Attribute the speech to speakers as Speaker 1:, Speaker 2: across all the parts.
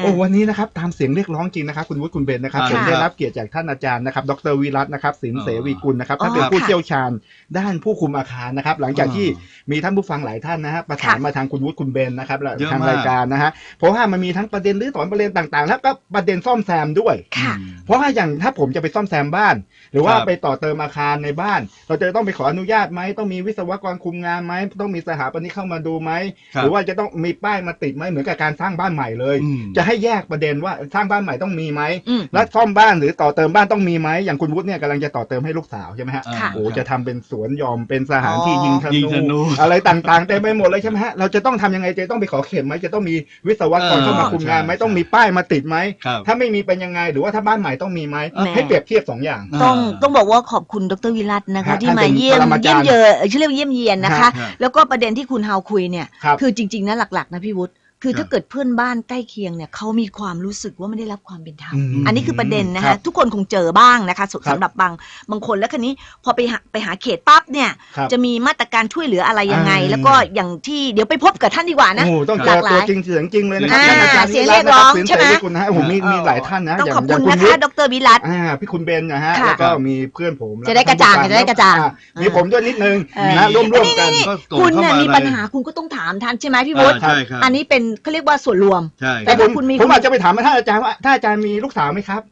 Speaker 1: โอ้วันนี้นะครับตามเสียงเรียกร้องจริงนะครับคุณวุฒิคุณเบนนะครับ
Speaker 2: ค่ะ
Speaker 1: ผมได้รับเกียรติจากท่านอาจารย์นะครับ ดรวิรัตน์นะครับสิน
Speaker 2: อ๋อ
Speaker 1: เสวีกุลนะครับท่าน
Speaker 3: อ๋อ
Speaker 1: เป็นผู้
Speaker 3: ค่ะ
Speaker 1: เชี่ยวชาญด้านผู้คุมอาคารนะครับ หลังจากที่
Speaker 2: อ๋
Speaker 1: มีท่านผู้ฟังหลายท่านนะฮะประสาน
Speaker 3: ค่ะ
Speaker 1: มาทางคุณวุฒิคุณเบนนะครับและ
Speaker 2: เยอะ
Speaker 1: ทาง
Speaker 2: มาก
Speaker 1: รายการนะฮะเพราะว่ามันมีทั้งประเด็นรื้อถอนประเด็นต่างๆ แล้วก็ประเด็นซ่อมแซมด้วย
Speaker 3: ค่ะ
Speaker 2: อืม
Speaker 1: เพราะว่าอย่างถ้าผมจะไปซ่อมแซมบ้าน หรือว่า
Speaker 2: ครับ
Speaker 1: ไปต่อเติมอาคารในบ้าน เราจะต้องไปขออนุญาตไหมต้องมีวิศวกรคุมงานไหมต้องมีสถาปนิกเข้ามาดูไหม
Speaker 2: ครับ
Speaker 1: หรือว่าจะต้องมีป้ายมาติดไหมเหมือนกับการสร้างบ้านใหม่เลย
Speaker 2: อืม
Speaker 1: จะให้แยกประเด็นว่าสร้างบ้านใหม่ต้องมีไหม
Speaker 3: อืม
Speaker 1: และซ่อมบ้านหรือต่อเติมบ้านต้องมีไหมอย่างคุณวุฒิเนี่ยกำลังจะต่อเติมให้ลูกสาวใช่ไหมฮะ
Speaker 3: ค่ะ
Speaker 1: โอ้จะทำเป็นสวนหยอมเป็นสถานที่
Speaker 3: อ๋อ
Speaker 1: ยิงธ
Speaker 2: ยิงธนู
Speaker 1: นู อะไรต่างๆเต็มไปหมดเลยใช่ไหมฮะเราจะต้องทำยังไงจะต้องไปขอเข็มไหมจะต้องมีวิศวกรเข้ามาคุมงานไหม
Speaker 2: ใช่
Speaker 1: ต้องมีป้ายมาติดไหม
Speaker 2: ครับ
Speaker 1: ถ้าไม่มีเป็นยังไงหรือว่าถ้าบ้านใหม่ต้องมีไหม
Speaker 3: แหม
Speaker 1: ให้เปรียบเทียบสองอย่าง
Speaker 3: ต้อง
Speaker 2: อ่า
Speaker 3: ต้องบอกว่าขอบคุณดรวิรัตน์นะคะ
Speaker 1: ฮะ
Speaker 3: ที่
Speaker 1: ท่าน
Speaker 3: มา
Speaker 1: เป็น
Speaker 3: เยี่ยม
Speaker 1: ปรมาจารย์
Speaker 3: เยี่ยมเยอะเอ่อชื่อเรียกว่าเยี่ยมเยียนนะคะ
Speaker 2: ฮะ
Speaker 3: แล้วก็ประเด็นที่คุณเฮาคุยเนี่ย
Speaker 1: ครับ
Speaker 3: คือจริงๆนะหลักๆนะพี่วุฒิ คือ
Speaker 2: ครับ
Speaker 3: ถ้าเกิดเพื่อนบ้านใกล้เคียงเนี่ยเขามีความรู้สึกว่าไม่ได้รับความเป็นธรรม
Speaker 1: อืม
Speaker 3: อันนี้คือประเด็นนะ
Speaker 1: ครั
Speaker 3: คะ
Speaker 1: บ
Speaker 3: ทุกคนคงเจอบ้างนะคะส
Speaker 1: ครับ
Speaker 3: สำหรับบางบางคนแล้วคันนี้พอไปหาไปหาเขตปั๊บเนี่ย
Speaker 1: ครับ
Speaker 3: จะมีมาตรการช่วยเหลืออะไรยังไง
Speaker 1: อ่า
Speaker 3: แล้วก็อย่างที่เดี๋ยวไปพบกับท่านดีกว่านะ
Speaker 1: โอ้โหต้องเจ
Speaker 3: หลา
Speaker 1: อก
Speaker 3: หลาย
Speaker 1: ตัวจริงเสียงจริงเลยนะครับ
Speaker 3: อ่า
Speaker 1: ท่านอาจารย์
Speaker 3: เสียง
Speaker 1: วิรัตน์
Speaker 3: เรียกร้อง
Speaker 1: นะคบ
Speaker 3: ใช่ไหม
Speaker 1: สินเสรีคุณนะฮะผมมีมีหลายท่านนะ
Speaker 3: ต้อง
Speaker 1: ย่า
Speaker 3: ขอบคุณ
Speaker 1: ย่า
Speaker 3: นะ
Speaker 1: วิ
Speaker 3: คะ
Speaker 1: ทย์
Speaker 3: ดรวิรัตน์
Speaker 1: อ่าพี่คุณเบนนะฮะ
Speaker 3: ค่ะ
Speaker 1: แล้วก็มีเพื่อนผม
Speaker 3: จะได้กระจ่างจะได้กระจ่าง
Speaker 1: อ่มีผมด้วยนิดนึง
Speaker 3: เออ
Speaker 1: นะร่วมร่วมๆกัน
Speaker 3: นี่
Speaker 2: ก็ส่ง
Speaker 3: คุณ
Speaker 2: เข้า
Speaker 3: น่ะ
Speaker 2: มา
Speaker 3: มี
Speaker 2: เลย
Speaker 3: ปัญหาคุณก็ต้องถามท่านใช่ไหมพี่วุฒิ
Speaker 2: อ่าใช่ครับ
Speaker 3: อันนี้เป็นเขาเรียกว่าส่วนรวม
Speaker 2: ใช่
Speaker 3: แต่
Speaker 1: แต่ผม
Speaker 3: คุณมี
Speaker 1: ผมอาจจะไปถามท่านอาจารย์ว่าท่านอาจารย์มีลูกสาวไหมครับ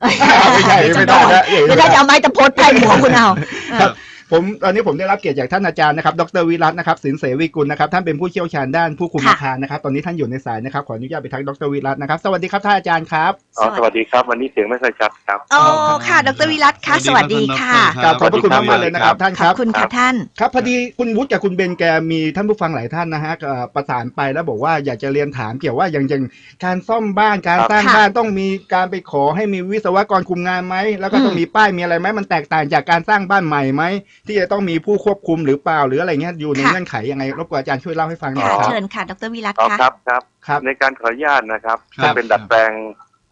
Speaker 1: ไม่ใช่
Speaker 3: เดี๋ยวจะ
Speaker 1: ไม่ได้
Speaker 3: โดน
Speaker 1: นะ
Speaker 3: เดี๋ยวถ้าจะเอาไม้ตะพดไพ่หัวคุณเอา
Speaker 1: ครับ ผมตอนนี้ผมได้รับเกียรติจากท่านอาจารย์นะครับ ดรวิรัตน์นะครับสินเสวีกุลนะครับ ท่านเป็นผู้เชี่ยวชาญด้านผู้คุม
Speaker 3: ค่ะ
Speaker 1: อาคารนะครับ ตอนนี้ท่านอยู่ในสายนะครับ ขออนุญาตไปทางดรวิรัตน์นะครับ สวัสดีครับท่านอาจารย์ครับ
Speaker 4: อ๋อสวัสดีครับ วันนี้เสียงไม่ค่อยชัดครับ
Speaker 3: โอ้ค่ะ ดรวิรัตน์ค่ะ สวัสดีค่ะ
Speaker 2: ครั
Speaker 1: ขอบพระคุณมากๆเลยนะครับท่าน
Speaker 3: ข
Speaker 1: ค
Speaker 3: อ
Speaker 1: รั
Speaker 3: บบคุณค่ะท่าน
Speaker 1: ครับพอดีคุณวุฒิกับคุณเบนแกมีท่านผู้ฟังหลายท่านนะฮะเอ่อประสานไปแล้วบอกว่าอยากจะเรียนถามเกี่ยวว่าอย่างอย่างการซ่อมบ้านการ
Speaker 4: ครับ
Speaker 1: สร้าง
Speaker 3: ค่ะ
Speaker 1: บ้านต้องมีการไปขอให้มีวิศวกรคุมงานไหมแล้วก็ต้อง
Speaker 3: อืม
Speaker 1: มีป้ายมีอะไรไหมมันแตกต่างจากการสร้างบ้านใหม่ไหม ที่จะต้องมีผู้ควบคุมหรือเปล่าหรืออะไรเงี้ยอยู่ในเงื่อนไขยังไงรบกวนอาจารย์ช่วยเล่าให้ฟังหน่อย
Speaker 3: ค่ะ
Speaker 1: ครับ
Speaker 3: เชิญค่ะ ดรวิรัตน์
Speaker 4: อ๋อ
Speaker 3: ค่ะ
Speaker 4: ครับครับ
Speaker 1: ครับ
Speaker 4: ในการขออนุญาตนะครับ
Speaker 2: ครับ
Speaker 4: ถ้าเป็นดัดแปลง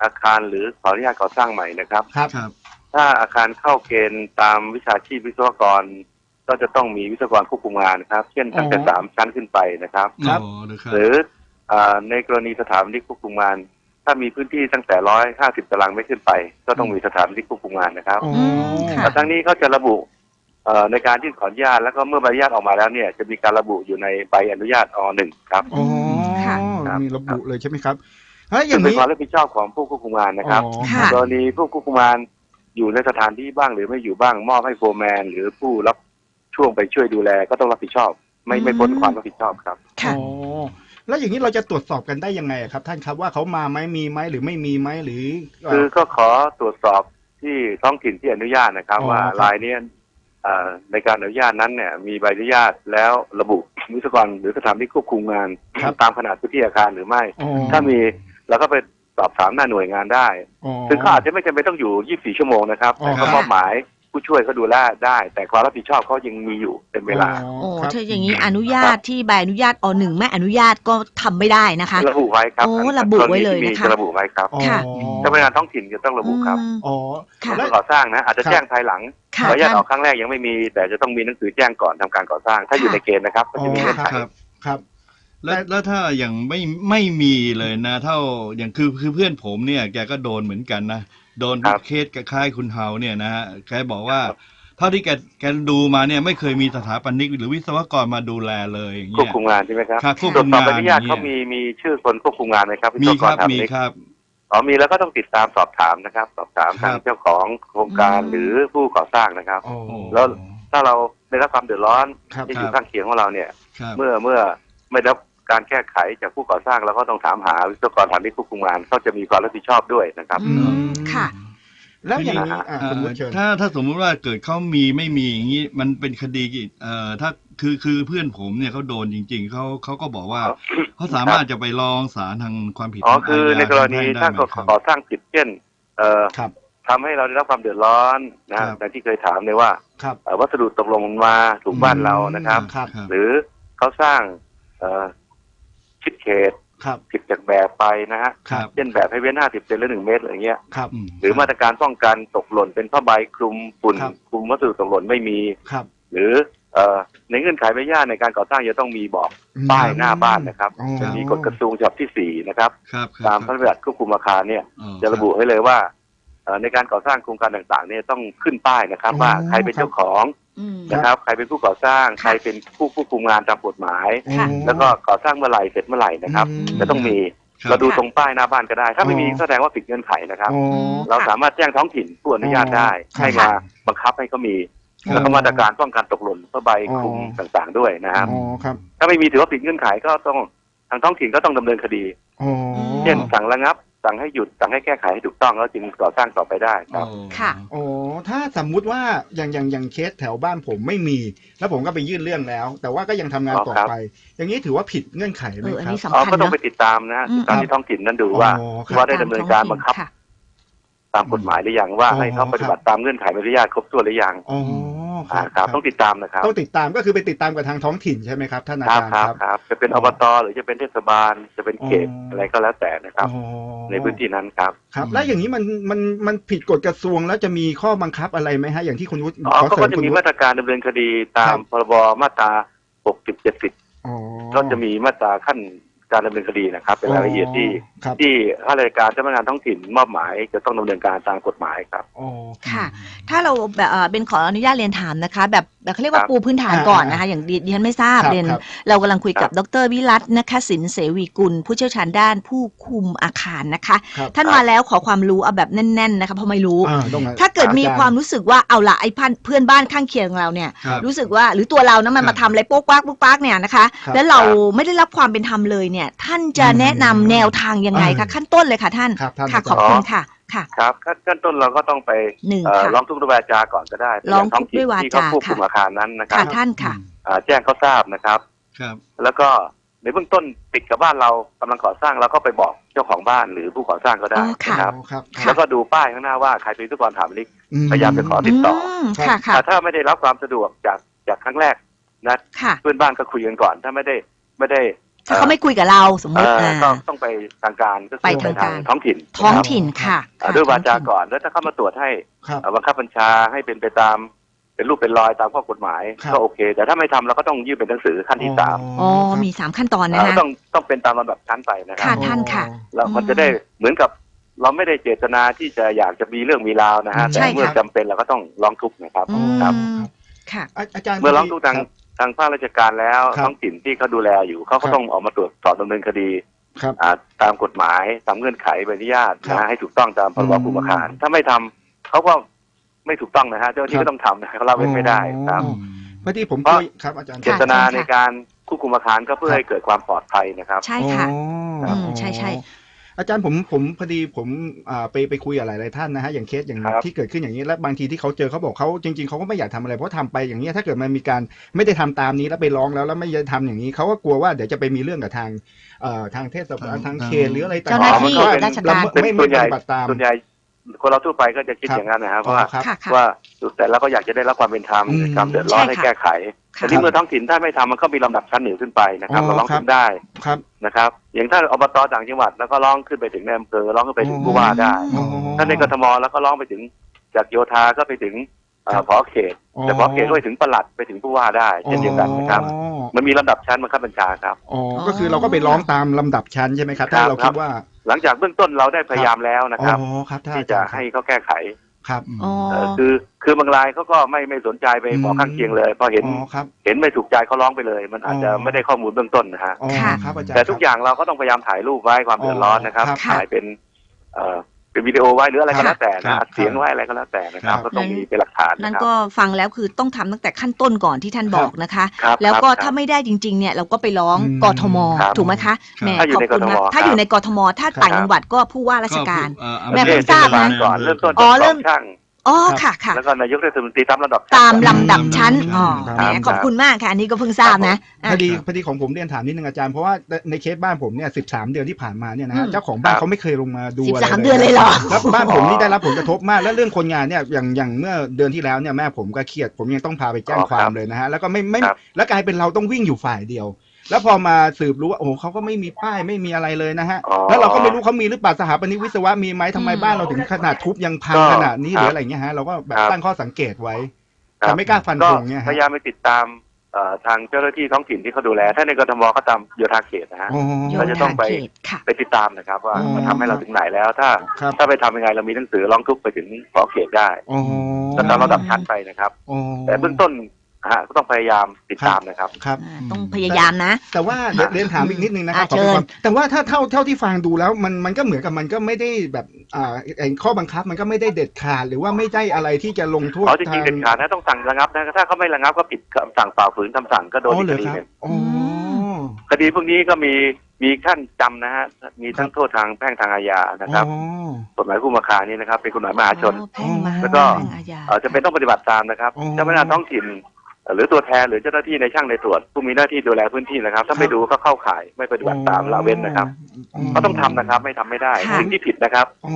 Speaker 4: อาคารหรือขออนุญาตก่อสร้างใหม่นะครับ
Speaker 1: ครับ
Speaker 2: ครับ
Speaker 4: ถ้าอาคารเข้าเกณฑ์ตามวิชาชีพวิศวกร ก็จะต้องมีวิศวกรควบคุมงานนะครับ เช่นตั้งแต่
Speaker 1: อ๋อ
Speaker 4: สามชั้นขึ้นไปนะครับ
Speaker 1: ครับ
Speaker 2: โอ้เดี๋ยวครับ
Speaker 4: หรืออ่าในกรณีสถาปนิกควบคุมงาน ถ้ามีพื้นที่ตั้งแต่ร้อยห้าสิบตารางเมตรขึ้นไป ก็ต้องมีสถาปนิกควบคุมงานนะครับ
Speaker 1: อ๋อ
Speaker 3: มค่ะ
Speaker 4: แต่ทั้งนี้เขาจะระบุเอ่อ ในการยื่นขออนุญาตแล้วก็เมื่อใบอนุญาตออกมาแล้วเนี่ยจะมีการระบุอยู่ในใบอนุญาตอหนึ่งครับ
Speaker 1: อ๋อ
Speaker 3: ค่ะ
Speaker 1: มีระบุเลยใช่ไหมครับเฮ้ยอ
Speaker 4: ซึ่
Speaker 1: ย่างง
Speaker 4: เป็น
Speaker 1: นี้
Speaker 4: ความรับผิดชอบของผู้ควบคุมงานนะครับ
Speaker 1: อ๋อ
Speaker 3: ค่ะ
Speaker 4: กรณีผู้ควบคุมงานอยู่ในสถานที่บ้างหรือไม่อยู่บ้างมอบให้โฟร์แมน หรือผู้รับช่วงไปช่วยดูแลก็ต้องรับผิดชอบ ไม่ไม่พ้นความรับผิดชอบครับ
Speaker 3: ค่ะ
Speaker 1: อ๋อแล้วอย่างนี้เราจะตรวจสอบกันได้ยังไงอะครับ ท่านครับว่าเขามาไหมมีไหมหรือไม่มีไหมหรือเอ่อ
Speaker 4: คือก็ขอตรวจสอบที่ท้องถิ่นที่อนุญาตนะครับ
Speaker 1: อ๋อ
Speaker 4: ว่า
Speaker 1: ครับ
Speaker 4: รายเนี้ยเอ่อ ในการอนุญาตนั้นเนี่ยมีใบอนุญาตแล้วระบุวิศวกรหรือสถานที่ควบคุมงาน
Speaker 1: ครับ
Speaker 4: ตามขนาดพื้นที่อาคารหรือไม่
Speaker 1: อ๋อ
Speaker 4: ถ้ามีเราก็ไปสอบถามหน้าหน่วยงานได้
Speaker 1: อ๋อ
Speaker 4: ซึ่งเขาอาจจะไม่จำเป็นต้องอยู่ 24 ชั่วโมงนะครับ
Speaker 1: อ๋อ
Speaker 4: แต่เขามอบหมายผู้ช่วยเขาดูแลได้ แต่ความรับผิดชอบเขายังมีอยู่เป็นเวลา
Speaker 1: อ๋อ
Speaker 3: โอ้
Speaker 1: ครับ
Speaker 3: ถ้าอย่างนี้อนุญาตที่ใบอนุญาตอหนึ่งไม่อนุญาตก็ทำไม่ได้นะคะ
Speaker 4: ระบุไว้ครับ
Speaker 3: โอ้ระบุไว้เลยนะคะ
Speaker 4: กรณีที่มีจะระบุไว้ครับ
Speaker 1: อ๋อ
Speaker 3: ค่ะ
Speaker 4: เจ้าพนักงานท้องถิ่นจะต้องระบุครับ
Speaker 3: อืม
Speaker 1: อ๋อ
Speaker 3: ค่ะ
Speaker 1: แล้ว
Speaker 4: เมื่อก่อสร้างนะอาจจะ
Speaker 1: ครับ
Speaker 4: แจ้งภายหลัง
Speaker 3: ค่ะ
Speaker 4: ขออนุญาต
Speaker 3: ท่าน
Speaker 4: ออกครั้งแรกยังไม่มี แต่จะต้องมีหนังสือแจ้งก่อนทำการก่อสร้าง ถ้าอยู่
Speaker 3: ค่ะ
Speaker 4: ในเกณฑ์นะครับก็จะมี
Speaker 1: อ๋อ
Speaker 4: เงื่อนไข
Speaker 2: ครับ
Speaker 1: ครับ
Speaker 2: แล้ว
Speaker 1: แต่
Speaker 2: แล้วถ้าอย่างไม่ไม่มีเลยนะ เท่าอย่างคือคือเพื่อนผมเนี่ย แกก็โดนเหมือนกันนะโดน
Speaker 4: ครับ
Speaker 2: เคสกับค่ายคุณเฮาเนี่ยนะฮะแกบอกว่าเท่าที่แกแกดูมาเนี่ยไม่เคยมีสถาปนิกหรือวิศวกรมาดูแลเลยอย่าง
Speaker 4: ควบ
Speaker 2: เงี้ย
Speaker 4: คุมงานใช่ไหมครับ
Speaker 2: ครับควบ
Speaker 4: ตร
Speaker 2: คุ
Speaker 4: วจ
Speaker 2: ม
Speaker 4: สอบ
Speaker 2: งาน
Speaker 4: ใบอนุญาต
Speaker 2: อย่างเงี้ย
Speaker 4: เขามีมีชื่อคนควบคุมงานไหมครับวิ
Speaker 2: มี
Speaker 4: ศว
Speaker 2: ค
Speaker 4: ก
Speaker 2: รั
Speaker 4: ร
Speaker 2: บ
Speaker 4: ทำ
Speaker 2: มี
Speaker 4: เล็ก
Speaker 2: ครับ
Speaker 4: อ๋อมีแล้วก็ต้องติดตามสอบถามนะครับ สอบถาม
Speaker 2: ครั
Speaker 4: ทาง
Speaker 2: บ
Speaker 4: เจ้าของโครงการ
Speaker 3: อืม
Speaker 4: หรือผู้ก่อสร้างนะครับ
Speaker 1: อ๋อ
Speaker 4: แล้ว ถ้าเราได้รับความเดือดร้อน
Speaker 1: ครับ
Speaker 4: ที่อยู่
Speaker 2: ครับ
Speaker 4: ข้างเคียงของเราเนี่ย
Speaker 2: ครับ
Speaker 4: เมื่อเมื่อไม่ได้รับการแก้ไขจากผู้ก่อสร้างเราก็ต้องถามหาวิศวกรฐานที่ควบคุมงานเขาจะมีความรับผิดชอบด้วยนะครับ
Speaker 3: อืมค่ะ
Speaker 1: แล้วอย่างนี้
Speaker 4: ทีนี้
Speaker 1: อะ
Speaker 2: เอ่
Speaker 1: คุณ
Speaker 2: อ
Speaker 1: วุฒิเชิญ
Speaker 2: ถ้าถ้าสมมุติว่าเกิดเขามีไม่มีอย่างนี้มันเป็นคดีกี่เอ่อถ้าคือคือเพื่อนผมเนี่ยเขาโดนจริง ๆเขาเขาก็บอกว่าเขาสามารถจะไปร้องศาลทางความผิด
Speaker 4: อ๋อ
Speaker 2: ทาง
Speaker 4: คือ
Speaker 2: ญา
Speaker 4: ในกรณี
Speaker 2: ได้
Speaker 4: ถ้า
Speaker 2: ไหม
Speaker 4: ก่
Speaker 2: ครับ
Speaker 4: อสร้างผิดเช่น เอ่อ
Speaker 1: ครับ
Speaker 4: ทำให้เราได้รับความเดือดร้อนนะครับแต่ที่เคยถามเลยว่า
Speaker 1: ครับ
Speaker 4: เอ่อวัสดุตกลงมาถูกบ้านเรานะครับ
Speaker 1: ครับ
Speaker 4: หรือเขาสร้างเอ่อชิดเขต
Speaker 1: ครับ
Speaker 4: ผิดจากแบบไปนะฮะ
Speaker 1: ครับ
Speaker 4: เช่นแบบให้เว้น50เซนหรือ1เมตรอะไรเงี้ย
Speaker 1: ครับ
Speaker 2: ม
Speaker 4: หรือมาตรการป้องกันตกหล่นเป็นผ้าใบคลุมฝุ่น
Speaker 1: ครับ
Speaker 4: คลุมวัสดุตกหล่นไม่มี
Speaker 1: ครับ
Speaker 4: หรือเอ่อในเงื่อนไขใบอนุญาตในการก่อสร้างจะต้องมีบอกป้ายหน้าบ้านนะครับ
Speaker 1: อ๋อ
Speaker 4: จะมีกฎกระทรวงฉบับที่สี่นะครับ
Speaker 2: ครับค
Speaker 4: ตา
Speaker 2: รั
Speaker 4: ม
Speaker 2: บ
Speaker 4: พระราชบัญญัติควบคุมอาคารเนี่ย
Speaker 2: อ๋อ
Speaker 4: จะระบุไว้เลยว่าเอ่อในการก่อสร้างโครงการต่างๆเนี่ยต้องขึ้นป้ายนะครับ ว่าใครเป็นเจ้าของ
Speaker 3: อืม
Speaker 4: นะครับ ใครเป็นผู้ก่อสร้าง
Speaker 3: ค่ะ
Speaker 4: ใครเป็นผู้ควบคุมงานตามกฎหมาย
Speaker 3: ค่ะ
Speaker 4: แล้วก็ก่อสร้างเมื่อไหร่เสร็จเมื่อไหร่นะครับ
Speaker 1: อืม
Speaker 4: จะต้องมี
Speaker 2: ครับ
Speaker 4: เราดูตรงป้ายหน้าบ้านก็ได้ ถ้าไม่มี
Speaker 1: อ๋อ
Speaker 4: แสดงว่าผิดเงื่อนไขนะครับ
Speaker 1: อ๋อ
Speaker 4: เราสามารถแจ้งท้องถิ่นผู้อนุญาตได้
Speaker 1: อ๋อ
Speaker 4: ให้มาบังคับให้เขามี
Speaker 1: ครับ
Speaker 4: แล้วก็มาตรการป้องกันตกหล่นผ้าใบคลุม
Speaker 1: อ๋อ
Speaker 4: ต่างๆด้วยนะครับ
Speaker 1: อ๋อครับ
Speaker 4: ถ้าไม่มีถือว่าผิดเงื่อนไขก็ต้องทางท้องถิ่นก็ต้องดำเนินคดี
Speaker 1: อ๋อ
Speaker 4: เช่นสั่งระงับ สั่งให้หยุดสั่งให้แก้ไขให้ถูกต้องแล้วจึงก่อสร้างต่อไปได้ครับ
Speaker 2: โอ้
Speaker 3: ค่ะ
Speaker 1: อ๋อถ้าสมมุติว่าอย่างอย่างอย่างเคสแถวบ้านผมไม่มี แล้วผมก็ไปยื่นเรื่องแล้ว แต่ว่าก็ยังทำงาน
Speaker 4: อ๋อ
Speaker 1: ต่อ
Speaker 4: ครับ
Speaker 1: ไป อย่างนี้ถือว่าผิดเงื่อนไขไหม
Speaker 3: เอออัน
Speaker 1: ครับ
Speaker 3: นี้สำ
Speaker 4: อ๋อ
Speaker 3: คัญ
Speaker 4: ก็ต้อง
Speaker 3: เนาะ
Speaker 4: ไปติดตามนะฮะ
Speaker 3: อืม
Speaker 4: ติดตามที่ท้องถิ่นนั้นดูว่า
Speaker 1: อ๋อครับ
Speaker 4: ว่าได้ดำเนินการบังคับ
Speaker 3: ค่ะ
Speaker 4: ตามกฎหมายหรือยังว่า
Speaker 1: อ๋อ
Speaker 4: ให้เขาปฏิบัติตามเงื่อนไขใบอนุญาตครบถ้วนหรือยัง
Speaker 1: อ๋อค
Speaker 4: อ่า
Speaker 1: รับ
Speaker 4: ครับต้องติดตามนะครับ
Speaker 1: ต้องติดตามก็คือไปติดตามกับทางท้องถิ่นใช่ไหมครับท่านอา
Speaker 4: ครับ
Speaker 1: จารย์
Speaker 4: ค
Speaker 1: ครับรับ
Speaker 4: ครับจะเป็นอบตหรือจะเป็นเทศบาลจะเป็นเขต
Speaker 1: อ๋ออ
Speaker 4: อะไรก็แล้วแต่นะครับ
Speaker 1: อ๋อ
Speaker 4: ในพื้นที่นั้นครับ
Speaker 1: ครับ แล้วอย่างนี้มันมันมันผิดกฎกระทรวงแล้วจะมีข้อบังคับอะไรไหมฮะอย่างที่คุณวุฒิ
Speaker 4: อ๋อ
Speaker 1: ขอ
Speaker 4: เขา
Speaker 1: เสริ
Speaker 4: ก็
Speaker 1: ม
Speaker 4: จะ
Speaker 1: คุณ
Speaker 4: มี
Speaker 1: วุ
Speaker 4: มา
Speaker 1: ฒิ
Speaker 4: ตรการดำเนินคดีตา
Speaker 1: ครั
Speaker 4: ม
Speaker 1: บ
Speaker 4: พรบมาตรา60 70
Speaker 1: อ๋อ
Speaker 4: ก็จะมีมาตราขั้น การดำเนินคดีนะครับ เป็นรายละเอียดที่
Speaker 1: ครับ
Speaker 4: ที่ข้าราชการเจ้าพนักงานท้องถิ่นมอบหมายจะต้องดำเนินการตามกฎหมายครับ
Speaker 1: อ๋อ
Speaker 3: ค่ะ ถ้าเราแบบเอ่อเป็นขออนุญาตเรียนถามนะคะ แบบแบบเขาเรียกว่า
Speaker 4: ครับ
Speaker 3: ปูพื้นฐาน
Speaker 1: อ่า
Speaker 3: ก่อนนะคะ อย่างดิดิฉันไม่ทราบ
Speaker 1: ครับ
Speaker 3: เรียน
Speaker 1: ครับ
Speaker 3: เรากำลังคุยกับ
Speaker 4: ครับ
Speaker 3: ดรวิรัตน์นะคะสินเสวีกุล ผู้เชี่ยวชาญด้านผู้คุมอาคารนะคะ
Speaker 1: ครับ
Speaker 3: ท่าน
Speaker 4: ครับ
Speaker 3: มาแล้วขอความรู้เอาแบบแน่น ๆ นะคะเพราะไม่รู้
Speaker 1: อ่าต้อง
Speaker 3: ถ้าเกิดมี
Speaker 1: อจรย์
Speaker 3: ความรู้สึกว่าเอาละไอ้พันเพื่อนบ้านข้างเคียงของเราเนี่ย
Speaker 2: ครับ
Speaker 3: รู้สึกว่าหรือตัวเรานะมัน
Speaker 2: ครับ
Speaker 3: มาทำอะไรโป๊กปักโป๊กปักเนี่ยนะคะ
Speaker 1: ครับ
Speaker 3: แล้วเราไม่ได้รับความเป็นธรรมเลยเนี่ย ท่านจะ
Speaker 1: อืม
Speaker 3: แนะนำแนวทางยังไง
Speaker 1: อ่า
Speaker 3: คะขั้นต้นเลยค่ะท่าน
Speaker 1: ครับท่าน
Speaker 3: ค่ะ
Speaker 1: อา
Speaker 3: ข
Speaker 1: จาร
Speaker 3: อบ
Speaker 1: ย์
Speaker 3: คุณค่ะค่ะ
Speaker 4: ครับขั้นขั้นต้นเราก็ต้องไป
Speaker 3: หนึ่ง
Speaker 4: เอ่อ
Speaker 3: ค่ะ
Speaker 4: ร้องทุกข์ด้วยวาจาก่อนก็ได้
Speaker 3: ร้องทุ
Speaker 4: ท้อกง
Speaker 3: ข์
Speaker 4: ถิ่
Speaker 3: ด้วยวาน
Speaker 4: ที่เขา
Speaker 3: จา
Speaker 4: ควบคุม
Speaker 3: ค่ะ
Speaker 4: อาคารนั้นนะครั
Speaker 3: ค่ะ
Speaker 4: บ
Speaker 3: ท่านค่ะ
Speaker 4: อ่าแจ้งเขาทราบนะครับ
Speaker 2: ครับ
Speaker 4: แล้วก็ ในเบื้องต้นติดกับบ้านเรากำลังก่อสร้างเราก็ไปบอกเจ้าของบ้านหรือผู้ก่อสร้างก็ได้
Speaker 3: อ๋อค่ะ
Speaker 4: นะครับ
Speaker 1: อ๋อครับ
Speaker 3: ค่ะ
Speaker 4: แล้วก็ดูป้ายข้างหน้าว่าใครเป็นวิศวกรถามลิก
Speaker 1: อื
Speaker 4: พยายามจะขอติดต่อ
Speaker 3: มค่ะค่ะ
Speaker 4: แต่ถ้าไม่ได้รับความสะดวกจากจากครั้งแรกนะ
Speaker 3: ค่ะ
Speaker 4: เพื่อนบ้านก็คุยกันก่อน ถ้าไม่ได้ไม่ได้
Speaker 3: ถ้าเขาไม่คุยกับเราสมม
Speaker 4: เอ่
Speaker 3: ติ
Speaker 4: อ
Speaker 3: อ่า
Speaker 4: ก็ต้องไปทางการก็คือ
Speaker 3: ไปทางการ
Speaker 4: ท้องถิ่น
Speaker 3: ท้อง
Speaker 4: นะครับ
Speaker 3: ถิ่นค่ะ
Speaker 4: อ่า
Speaker 3: ค่ะ
Speaker 4: ด้วยวาจา
Speaker 3: ท้องถิ่น
Speaker 4: ก่อนแล้วถ้าเข้ามาตรวจให้
Speaker 1: ครับ
Speaker 4: เอ่อบังคับบัญชาให้เป็นไปตาม เป็นรูปเป็นรอยตามข้อกฎหมาย
Speaker 1: ครับ
Speaker 4: ก็โอเค แต่ถ้าไม่ทำเราก็ต้องยื่นเป็นหนังสือขั้นที่สาม
Speaker 3: อ๋อมีสามขั้นตอนนะ
Speaker 4: เอ่อ
Speaker 3: ฮะ
Speaker 4: ต้องต้องเป็นตามลำดับชั้นไปนะครั
Speaker 3: ค่ะ
Speaker 4: บ
Speaker 3: ท่านค่ะ
Speaker 4: แล้วมันจะได้เหมือนกับเราไม่ได้เจตนาที่จะอยากจะมีเรื่องมีราวนะฮะ
Speaker 3: ใช่
Speaker 4: แต่เมื่อ
Speaker 3: ครับ
Speaker 4: จำเป็นเราก็ต้องร้องทุกข์นะครับ
Speaker 3: อืม
Speaker 4: ครับ
Speaker 3: ค่ะ
Speaker 1: อาอาจารย์
Speaker 4: เมื่อร้องทุกข์ทาง
Speaker 1: ครับ
Speaker 4: ทางภาคราชการแล้ว
Speaker 1: ครับ
Speaker 4: ท้องถิ่นที่เขาดูแลอยู่เขา
Speaker 1: ครั
Speaker 4: ก็
Speaker 1: บ
Speaker 4: ต้องออกมาตรวจสอบดำเนินคดี
Speaker 1: ครับ
Speaker 4: อ่าตามกฎหมายตามเงื่อนไขใบอนุญาต
Speaker 1: ครับ
Speaker 4: นะฮะให้ถูกต้องตามพรบ
Speaker 1: อืม
Speaker 4: คุมอาคาร ถ้าไม่ทำเขาก็ ไม่ถูกต้องนะฮะเจ้าหน้าที่
Speaker 1: ครับ
Speaker 4: ก็ต้องทำนะเขาละเว้นไม่ได้ครับ
Speaker 1: อ๋อเมื่อที่ผม
Speaker 4: เพราะ
Speaker 1: คุยครับอาจารย์
Speaker 4: เจตนา
Speaker 3: ค่ะ
Speaker 4: ในการควบคุมอาคารก็เพื่อ
Speaker 1: ครับ
Speaker 4: ให้เกิดความปลอดภัยนะครับ
Speaker 3: ใช่ค่ะ
Speaker 1: อ๋อ
Speaker 3: มใช่ใช่
Speaker 1: อาจารย์ผมผมพอดีผมอ่าไปไปคุยกับหลายๆท่านนะฮะอย่างเคสอย่าง
Speaker 4: ครับ
Speaker 1: ที่เกิดขึ้นอย่างนี้แล้วบางทีที่เขาเจอเขาบอกเขาจริงๆเขาก็ไม่อยากทำอะไรเพราะทำไปอย่างนี้ยถ้าเกิดมันมีการไม่ได้ทำตามนี้แล้วไปร้องแล้วแล้วไม่ได้ทำอย่างนี้เขาก็กลัวว่าเดี๋ยวจะไปมีเรื่องกับทางเอ่อทางเทศบาล
Speaker 2: ทาง
Speaker 1: ทางเขตหรืออะไรต่างๆ
Speaker 3: เจ้าหน้าที่
Speaker 1: ว่
Speaker 3: ราชการ
Speaker 1: เไม่
Speaker 4: ส่
Speaker 1: ไม่
Speaker 4: วนใหญ่
Speaker 1: ปฏิบัติตาม
Speaker 4: ส่วนใหญ่ คนเราทั่วไปก็จะคิด
Speaker 1: ครับ
Speaker 4: อย่างนั้นนะครับ
Speaker 1: อ๋อ
Speaker 4: ว่า
Speaker 1: ครับ
Speaker 3: ค่ะค่ะ
Speaker 4: ว่าแต่เราก็อยากจะได้รับความเป็นธรรม
Speaker 1: อืม
Speaker 4: ความเดือดร้อน
Speaker 3: ใช่
Speaker 4: ให้
Speaker 3: ค่ะ
Speaker 4: แก้ไข
Speaker 3: ค่ะ
Speaker 4: แต่ที่เมื่อท้องถิ่นถ้าไม่ทำมันก็มีลำดับชั้นหนึ่งขึ้นไปนะครับ
Speaker 1: อ๋อ
Speaker 4: เราร้อง
Speaker 1: ครั
Speaker 4: ขึ้
Speaker 1: บ
Speaker 4: นได้
Speaker 1: ครับ
Speaker 4: นะครับ อย่างถ้าอบตต่างจังหวัดแล้วก็ร้องขึ้นไปถึงในอำเภอร้องขึ้นไปถึงผู้ว่าได้
Speaker 1: อ๋อ
Speaker 4: ถ้าในกทมแล้วก็ร้องไปถึงจากโยธาก็ไปถึงเอ่อ
Speaker 1: ครับ
Speaker 4: ผอเขต
Speaker 1: อ๋อ
Speaker 4: แต่ผอเขตก็ไปถึงปลัดไปถึงผู้ว่าได้เช่นเดียวกันนะครับ
Speaker 1: อ๋อ
Speaker 4: มันมีลำดับชั้นบังคับบัญชาครับ
Speaker 1: อ๋อ ก็คือเราก็ไปร้องตามลำดับชั้นใช่ไหมครับ ถ้า
Speaker 4: ครับ
Speaker 1: เราคิดว่า
Speaker 4: หลังจากเบื้องต้นเราได้พยายามแล้วนะ
Speaker 1: อ๋
Speaker 4: ครับ
Speaker 1: อครับท่าน
Speaker 4: ที่
Speaker 1: อา
Speaker 4: จะ
Speaker 1: จารย์
Speaker 4: ให้เขาแก้ไข
Speaker 1: ครับ
Speaker 3: อ๋อ
Speaker 4: เอ่อคือคือบางรายเขาก็ไม่ไม่สนใจไปบอกข้างเคียงเลยพอเห็น
Speaker 1: อ๋อครับ
Speaker 4: เห็นไม่ถูกใจเขาร้องไปเลย มันอาจจะ
Speaker 1: อ๋อ
Speaker 4: ไม่ได้ข้อมูลเบื้องต้นนะฮะ
Speaker 1: อ๋อ
Speaker 3: ค่ะ
Speaker 1: ครับอาจารย์
Speaker 4: แต่ทุกอย่างเราก็ต้องพยายามถ่ายรูปไว้ความเดือดร้อนนะครับ
Speaker 1: อ๋อครับ
Speaker 4: ถ่ายเป็น เอ่อเป็นวิดีโอไว้หรืออะไรก็แล้วแต่
Speaker 2: ครั
Speaker 4: นะ
Speaker 2: บ
Speaker 4: อัดเสียงไว้อะไรก็แล้วแต่นะครับ
Speaker 1: ครับ
Speaker 4: ก็ต้องมีเป็นหลักฐาน
Speaker 3: นั่น
Speaker 4: นะครับ
Speaker 3: ก็ฟังแล้วคือต้องทำตั้งแต่ขั้นต้นก่อนที่ท่านบอกนะคะ
Speaker 4: ครับ
Speaker 3: แล้วก็
Speaker 4: ครับ
Speaker 3: ถ้าไม่ได้จริงๆเนี่ยเราก็ไปร้อง
Speaker 1: อืม
Speaker 3: กทม
Speaker 4: ครับ
Speaker 3: ถูกไหมคะ
Speaker 2: ครับ
Speaker 3: แหม
Speaker 4: ถ้าอยู่
Speaker 3: ขอบคุณ
Speaker 4: ในกทม
Speaker 3: มากถ้า
Speaker 4: ครับ
Speaker 3: อยู่ในกทมถ้าต่าง
Speaker 4: ครับ
Speaker 3: จังหวัดก็ผู้ว่าราชการ
Speaker 2: เอ่อ
Speaker 3: แม่
Speaker 2: อำ
Speaker 3: เพิ่
Speaker 2: ภ
Speaker 3: งทราบนะ
Speaker 4: ก่อนเริ่มต้น
Speaker 3: อ๋
Speaker 4: จาก
Speaker 3: อเริ่ม
Speaker 4: ส องช่าง
Speaker 3: อ๋อค่ะค่ะ
Speaker 4: แล้วก็นายกเทศมนตรีตามระดับ
Speaker 3: ตาม
Speaker 4: ชั้น
Speaker 3: ลำดับชั้นอ๋อ
Speaker 1: ครับ
Speaker 3: แหมขอบคุณมากค่ะ อันนี้ก็เพิ่งทราบนะ
Speaker 1: พ
Speaker 3: อะ
Speaker 1: อดีพอดีของผมเรียนถามนิดนึงอาจารย์เพราะว่าในเคสบ้านผมเนี่ยสิบสามเดือนที่ผ่านมาเนี่ยนะ
Speaker 3: อื
Speaker 1: ฮะ
Speaker 3: ม
Speaker 1: เจ้าของบ้าน
Speaker 4: ครับ
Speaker 1: เขาไม่เคยลงมาดู
Speaker 3: สิบ
Speaker 1: อะไร
Speaker 3: สามเดือนเลยเหรอ
Speaker 1: แล้วบ้านผมนี่ได้รับผลกระทบมากและเรื่องคนงานเนี่ยอย่างอย่างเมื่อเดือนที่แล้วเนี่ยแม่ผมก็เครียดผมยังต้องพาไปแจ้ง
Speaker 4: อ๋อ
Speaker 1: ควา
Speaker 4: ครั
Speaker 1: ม
Speaker 4: บ
Speaker 1: เลยนะฮะแล้วก็ไม่ไม่
Speaker 4: ครับ
Speaker 1: แล้วกลายเป็นเราต้องวิ่งอยู่ฝ่ายเดียว แล้วพอมาสืบรู้ว่าโอ้โหเขาก็ไม่มีป้ายไม่มีอะไรเลยนะฮะ
Speaker 4: อ๋อ
Speaker 1: แล้วเราก็ไม่รู้เขามีหรือเปล่าสถาปนิกวิศวะมีไหมทำไม
Speaker 3: อืม
Speaker 1: บ้านเราถึงขนาดทุบยังพัง
Speaker 4: ก็
Speaker 1: ขนาดนี้ห
Speaker 4: ครับ
Speaker 1: รืออะไรเงี้ยฮะเราก็แบบ
Speaker 4: ครับ
Speaker 1: ตั้งข้อสังเกตไว้
Speaker 4: ครับ
Speaker 1: แต่ไม่กล้าฟัน
Speaker 4: ก็
Speaker 1: ธงเนี่ย
Speaker 4: พ
Speaker 1: ฮะ
Speaker 4: ยายามไปติดตามเอ่อทางเจ้าหน้าที่ท้องถิ่นที่เขาดูแล ถ้าในกรทมก็ตามโยธาเขตนะฮะ
Speaker 1: อ๋อ
Speaker 3: โย
Speaker 4: เราจะต้องไป
Speaker 3: ธาเขตค่ะ
Speaker 4: ไปติดตามนะครับ ว่า
Speaker 1: อ๋อ
Speaker 4: มันทำให้เราถึงไหนแล้ว ถ้า
Speaker 1: ครับ
Speaker 4: ถ้าไปทำยังไงเรามีหนังสือร้องทุกข์ไปถึงขอเขตได้
Speaker 1: อ๋อ
Speaker 4: ก็ตามระดับชั้นไปนะครับ
Speaker 1: อ๋อ
Speaker 4: แต่เบื้องต้น นะฮะก็ต้องพยายามติดตามนะครับ
Speaker 1: ครับ
Speaker 3: อ่าต้องพยายามนะ
Speaker 1: แต่ว่าเดี๋ยวเรียนถามอีกนิดนึงนะครับ
Speaker 3: อะ
Speaker 1: ขอเป็น
Speaker 3: เชิญ
Speaker 1: ความแต่ว่าถ้าเท่าเท่าที่ฟังดูแล้วมันมันก็เหมือนกับมันก็ไม่ได้แบบอ่าไอ้ข้อบังคับมันก็ไม่ได้เด็ดขาดหรือว่าไม่ได้อะไรที่จะลงโทษ
Speaker 4: อ๋อจริงๆเด็ดขาดนะต้องสั่งระงับนะถ้าเขาไม่ระงับก็ผิดคำสั่งฝ่าฝืนคำสั่งก็โดน
Speaker 1: อ๋อ
Speaker 4: อีก
Speaker 1: เหร
Speaker 4: ค
Speaker 1: อ
Speaker 4: ดี
Speaker 1: ครับ
Speaker 4: หนึ่ง
Speaker 1: อ๋อ
Speaker 4: คดีพวกนี้ก็มีมีขั้นจำนะฮะมีทั้งโทษทางแพ่งทางอาญานะครับ
Speaker 1: อ๋อ ก
Speaker 4: ฎหมายผู้มาคานี่นะครับเป็นกฎหมายมหาชน
Speaker 3: อ๋อแพ่งมา
Speaker 4: แล้วก็
Speaker 3: แพ่งอาญา
Speaker 4: เอ่อจะเป็นต้องปฏิบัติตามนะครับ
Speaker 1: อ๋อ
Speaker 4: เจ้าพนักงานท้องถิ่นเอ่อ หรือตัวแทนหรือเจ้าหน้าที่ในช่างในตรวจผู้มีหน้าที่ดูแลพื้นที่นะครับ ถ้าไม่ดูก็เข้าข่ายไม่ปฏิบัติตามละเว้นนะครับ
Speaker 1: อ๋อ
Speaker 4: ก็ต้องทำนะครับ ไม่ทำไม่ได้
Speaker 3: ค่ะ
Speaker 4: สิ่งที่ผิดนะครับ
Speaker 1: อ๋อ